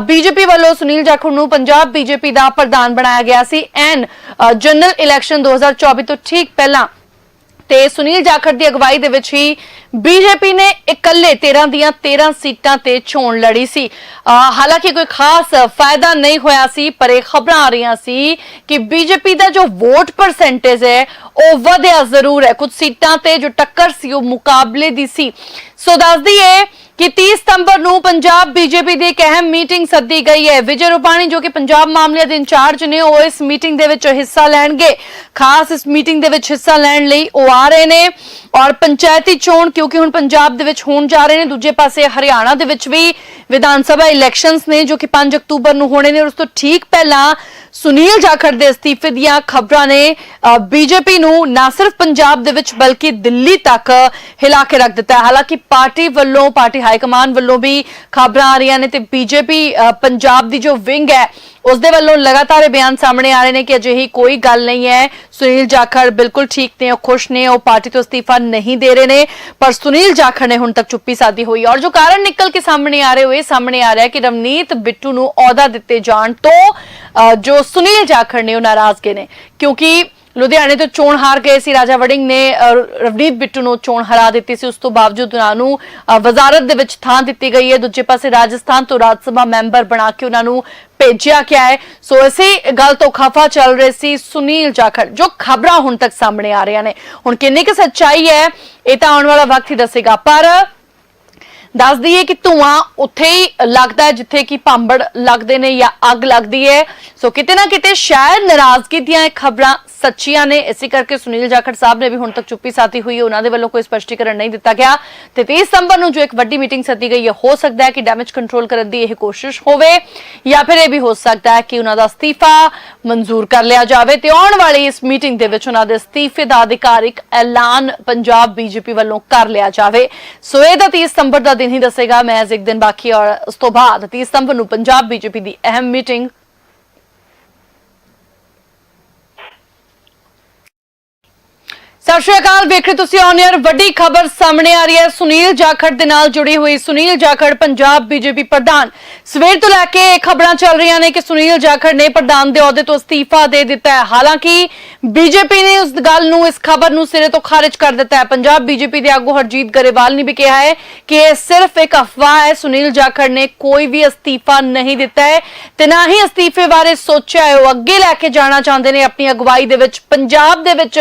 ਬੀਜੇਪੀ ਵੱਲੋਂ ਸੁਨੀਲ ਜਾਖੜ ਨੂੰ ਪੰਜਾਬ ਬੀਜੇਪੀ ਦਾ ਪ੍ਰਧਾਨ ਬਣਾਇਆ ਗਿਆ ਸੀ। ਐਨ ਜਨਰਲ ਇਲੈਕਸ਼ਨ 2024 ਤੋਂ ਠੀਕ ਪਹਿਲਾਂ ਤੇ ਸੁਨੀਲ ਜਾਖੜ ਦੀ ਅਗਵਾਈ ਦੇ ਵਿੱਚ ਹੀ ਬੀਜੇਪੀ ਨੇ ਇਕੱਲੇ 13 ਦੀਆਂ 13 ਸੀਟਾਂ ਤੇ ਚੋਣ ਲੜੀ ਸੀ। ਹਾਲਾਂਕਿ ਕੋਈ ਖਾਸ ਫਾਇਦਾ ਨਹੀਂ ਹੋਇਆ ਸੀ, ਪਰ ਇਹ ਖਬਰਾਂ ਆ ਰਹੀਆਂ ਸੀ ਕਿ ਬੀਜੇਪੀ ਦਾ ਜੋ ਵੋਟ ਪਰਸੈਂਟੇਜ ਹੈ, ਉਹ ਵਧਿਆ ਜ਼ਰੂਰ ਹੈ। ਕੁਝ ਸੀਟਾਂ ਤੇ ਜੋ ਟੱਕਰ ਸੀ, ਉਹ ਮੁਕਾਬਲੇ ਦੀ ਸੀ। ਸੋ ਦੱਸਦੀ ਹੈ ਕਿ 30 ਸਤੰਬਰ ਨੂੰ ਪੰਜਾਬ ਬੀਜੇਪੀ ਦੀ ਇੱਕ ਅਹਿਮ ਮੀਟਿੰਗ ਸੱਦੀ ਗਈ ਹੈ। ਵਿਜੇ ਰੂਪਾਣੀ, ਜੋ ਕਿ ਪੰਜਾਬ ਮਾਮਲਿਆਂ ਦੇ ਇੰਚਾਰਜ ਨੇ, ਉਹ ਇਸ ਮੀਟਿੰਗ ਦੇ ਵਿੱਚ ਹਿੱਸਾ ਲੈਣਗੇ। ਖਾਸ ਇਸ ਮੀਟਿੰਗ ਦੇ ਵਿੱਚ ਹਿੱਸਾ ਲੈਣ ਲਈ ਉਹ ਆ ਰਹੇ ਨੇ ਔਰ ਪੰਚਾਇਤੀ ਚੋਣ, ਕਿਉਂਕਿ ਹੁਣ ਪੰਜਾਬ ਦੇ ਵਿੱਚ ਹੋਣ ਜਾ ਰਹੇ ਨੇ। ਦੂਜੇ ਪਾਸੇ ਹਰਿਆਣਾ ਦੇ ਵਿੱਚ ਵੀ ਵਿਧਾਨ ਸਭਾ ਇਲੈਕਸ਼ਨਸ ਨੇ, ਜੋ ਕਿ 5 ਅਕਤੂਬਰ ਨੂੰ ਹੋਣੇ ਨੇ। ਉਸ ਤੋਂ ਠੀਕ ਪਹਿਲਾਂ ਸੁਨੀਲ ਜਾਖੜ ਦੇ ਅਸਤੀਫੇ ਦੀਆਂ ਖਬਰਾਂ ਨੇ ਬੀਜੇਪੀ ਨੂੰ ਨਾ ਸਿਰਫ ਪੰਜਾਬ ਦੇ ਵਿੱਚ, ਬਲਕਿ ਦਿੱਲੀ ਤੱਕ ਹਿਲਾ ਕੇ ਰੱਖ ਦਿੱਤਾ ਹੈ। ਹਾਲਾਂਕਿ ਪਾਰਟੀ ਵੱਲੋਂ, ਪਾਰਟੀ ਹਾਈ ਕਮਾਨ ਵੱਲੋਂ ਵੀ ਖਬਰਾਂ ਆ ਰਹੀਆਂ ਨੇ ਤੇ ਬੀਜੇਪੀ ਪੰਜਾਬ ਦੀ ਜੋ ਵਿੰਗ ਹੈ ਉਸ ਦੇ ਵੱਲੋਂ ਲਗਾਤਾਰ ਬਿਆਨ ਸਾਹਮਣੇ ਆ ਰਹੇ ਨੇ ਕਿ ਅਜਿਹੀ ਕੋਈ ਗੱਲ ਨਹੀਂ ਹੈ। ਸੁਨੀਲ ਜਾਖੜ ਬਿਲਕੁਲ ਠੀਕ ਨੇ ਉਹ ਖੁਸ਼ ਨੇ ਉਹ ਪਾਰਟੀ ਤੋਂ ਅਸਤੀਫਾ ਨਹੀਂ ਦੇ ਰਹੇ ਨੇ ਪਰ ਸੁਨੀਲ ਜਾਖੜ ਨੇ ਹੁਣ ਤੱਕ ਚੁੱਪੀ ਸਾਦੀ ਹੋਈ ਔਰ ਜੋ ਕਾਰਨ ਨਿਕਲ ਕੇ ਸਾਹਮਣੇ ਆ ਰਹੇ ਹੋਏ ਸਾਹਮਣੇ ਆ ਰਿਹਾ ਕਿ ਰਵਨੀਤ ਬਿੱਟੂ ਨੂੰ ਅਹੁਦਾ ਦਿੱਤੇ ਜਾਣ ਤੋਂ ਅ, ਜੋ ਸੁਨੀਲ ਜਾਖੜ ਨੇ ਉਹ ਨਾਰਾਜ਼ਗੇ ਨੇ? ਕਿਉਂਕਿ ਲੁਧਿਆਣੇ ਤੋਂ ਚੋਣ ਹਾਰ ਗਏ ਸੀ। ਰਾਜਾ ਵੜਿੰਗ ਨੇ ਰਵਨੀਤ ਬਿੱਟੂ ਨੂੰ ਚੋਣ ਹਰਾ ਦਿੱਤੀ ਸੀ। ਉਸ ਤੋਂ ਬਾਵਜੂਦ ਉਹਨਾਂ ਨੂੰ ਵਜ਼ਾਰਤ ਦੇ ਵਿੱਚ ਥਾਂ ਦਿੱਤੀ ਗਈ ਹੈ। ਦੂਜੇ ਪਾਸੇ ਰਾਜਸਥਾਨ ਤੋਂ ਰਾਜ ਸਭਾ ਮੈਂਬਰ ਬਣਾ ਕੇ ਉਹਨਾਂ ਨੂੰ ਭੇਜਿਆ ਗਿਆ ਹੈ। ਸੋ ਇਸੇ ਗੱਲ ਤੋਂ ਖਫਾ ਚੱਲ ਰਹੇ ਸੀ ਸੁਨੀਲ ਜਾਖੜ, ਜੋ ਖਬਰਾਂ ਹੁਣ ਤੱਕ ਸਾਹਮਣੇ ਆ ਰਹੀਆਂ ਨੇ। ਹੁਣ ਕਿੰਨੀ ਕੁ ਸੱਚਾਈ ਹੈ, ਇਹ ਤਾਂ ਆਉਣ ਵਾਲਾ ਵਕਤ ਹੀ ਦੱਸੇਗਾ। ਪਰ ਦੱਸ ਦਈਏ ਕਿ ਧੂਆਂ ਉੱਥੇ ਹੀ ਲੱਗਦਾ ਹੈ, ਜਿੱਥੇ ਕਿ ਭਾਂਬੜ ਲੱਗਦੇ ਨੇ ਜਾਂ ਅੱਗ ਲੱਗਦੀ ਹੈ। ਸੋ ਕਿਤੇ ਨਾ ਕਿਤੇ ਸ਼ਾਇਦ ਨਾਰਾਜ਼ਗੀ ਦੀਆਂ ਖਬਰਾਂ ਸੱਚੀਆਂ ਨੇ। ਇਸੇ ਕਰਕੇ ਸੁਨੀਲ ਜਾਖੜ ਸਾਹਿਬ ਨੇ ਵੀ ਹੁਣ ਤੱਕ ਚੁੱਪੀ ਸਾਥੀ ਹੋਈ ਹੈ ਉਹਨਾਂ ਦੇ ਵੱਲੋਂ ਕੋਈ ਸਪਸ਼ਟੀਕਰਨ ਨਹੀਂ ਦਿੱਤਾ ਗਿਆ। ਤੇ 30 ਸਤੰਬਰ ਨੂੰ ਜੋ ਇੱਕ ਵੱਡੀ ਮੀਟਿੰਗ ਸੱਦੀ ਗਈ ਹੈ ਹੋ ਸਕਦਾ ਹੈ ਕਿ ਡੈਮੇਜ ਕੰਟਰੋਲ ਕਰਨ ਦੀ ਇਹ ਕੋਸ਼ਿਸ਼ ਹੋਵੇ ਜਾਂ ਫਿਰ ਇਹ ਵੀ ਹੋ ਸਕਦਾ ਹੈ ਕਿ ਉਹਨਾਂ ਦਾ ਅਸਤੀਫਾ ਮਨਜ਼ੂਰ ਕਰ ਲਿਆ ਜਾਵੇ। ਤੇ ਆਉਣ ਵਾਲੀ ਇਸ ਮੀਟਿੰਗ ਦੇ ਵਿੱਚ ਉਹਨਾਂ ਦੇ ਅਸਤੀਫੇ ਦਾ ਅਧਿਕਾਰਿਕ ਐਲਾਨ ਪੰਜਾਬ ਬੀਜੇਪੀ ਵੱਲੋਂ ਕਰ ਲਿਆ ਜਾਵੇ। ਸੋ ਇਹ ਤਾਂ 30 ਸਤੰਬਰ ਦਾ ਦਿਨ ਹੀ ਦੱਸੇਗਾ ਮਹਿਜ਼ ਇੱਕ ਦਿਨ ਬਾਕੀ ਔਰ ਉਸ ਤੋਂ ਬਾਅਦ 30 ਸਤੰਬਰ ਨੂੰ ਪੰਜਾਬ ਬੀਜੇਪੀ ਦੀ ਅਹਿਮ ਮੀਟਿੰਗ ਸਤਿ ਸ਼੍ਰੀ ਅਕਾਲ ਵੇਖ ਰਹੇ ਤੁਸੀਂ ਔਨ 에ਅਰ ਵੱਡੀ ਖਬਰ ਸਾਹਮਣੇ ਆ ਰਹੀ ਹੈ। ਸੁਨੀਲ ਜਾਖੜ ਦੇ ਨਾਲ ਜੁੜੀ ਹੋਈ ਸੁਨੀਲ ਜਾਖੜ, ਪੰਜਾਬ ਬੀਜੇਪੀ ਪ੍ਰਧਾਨ। ਸਵੇਰ ਤੋਂ ਲੈ ਕੇ ਖਬਰਾਂ ਚੱਲ ਰਹੀਆਂ ਨੇ ਕਿ ਸੁਨੀਲ ਜਾਖੜ ਨੇ ਪ੍ਰਧਾਨ ਦੇ ਅਹੁਦੇ ਤੋਂ ਅਸਤੀਫਾ ਦੇ ਦਿੱਤਾ ਹੈ। ਹਾਲਾਂਕਿ, ਬੀਜੇਪੀ ਨੇ ਉਸ ਗੱਲ ਨੂੰ, ਇਸ ਖਬਰ ਨੂੰ ਸਿਰੇ ਤੋਂ ਖਾਰਜ ਕਰ ਦਿੱਤਾ ਹੈ। ਪੰਜਾਬ ਬੀਜੇਪੀ ਦੇ ਆਗੂ ਹਰਜੀਤ ਗਰੇਵਾਲ ਨੇ ਵੀ ਕਿਹਾ ਹੈ ਕਿ ਇਹ ਸਿਰਫ ਇੱਕ ਅਫਵਾਹ ਹੈ। ਸੁਨੀਲ ਜਾਖੜ ਨੇ ਕੋਈ ਵੀ ਅਸਤੀਫਾ ਨਹੀਂ ਦਿੱਤਾ ਹੈ ਤੇ ਨਾ ਹੀ ਅਸਤੀਫੇ ਬਾਰੇ ਸੋਚਿਆ ਹੈ। ਉਹ ਅੱਗੇ ਲੈ ਕੇ ਜਾਣਾ ਚਾਹੁੰਦੇ ਨੇ। ਆਪਣੀ ਅਗਵਾਈ ਦੇ ਵਿੱਚ, ਪੰਜਾਬ ਦੇ ਵਿੱਚ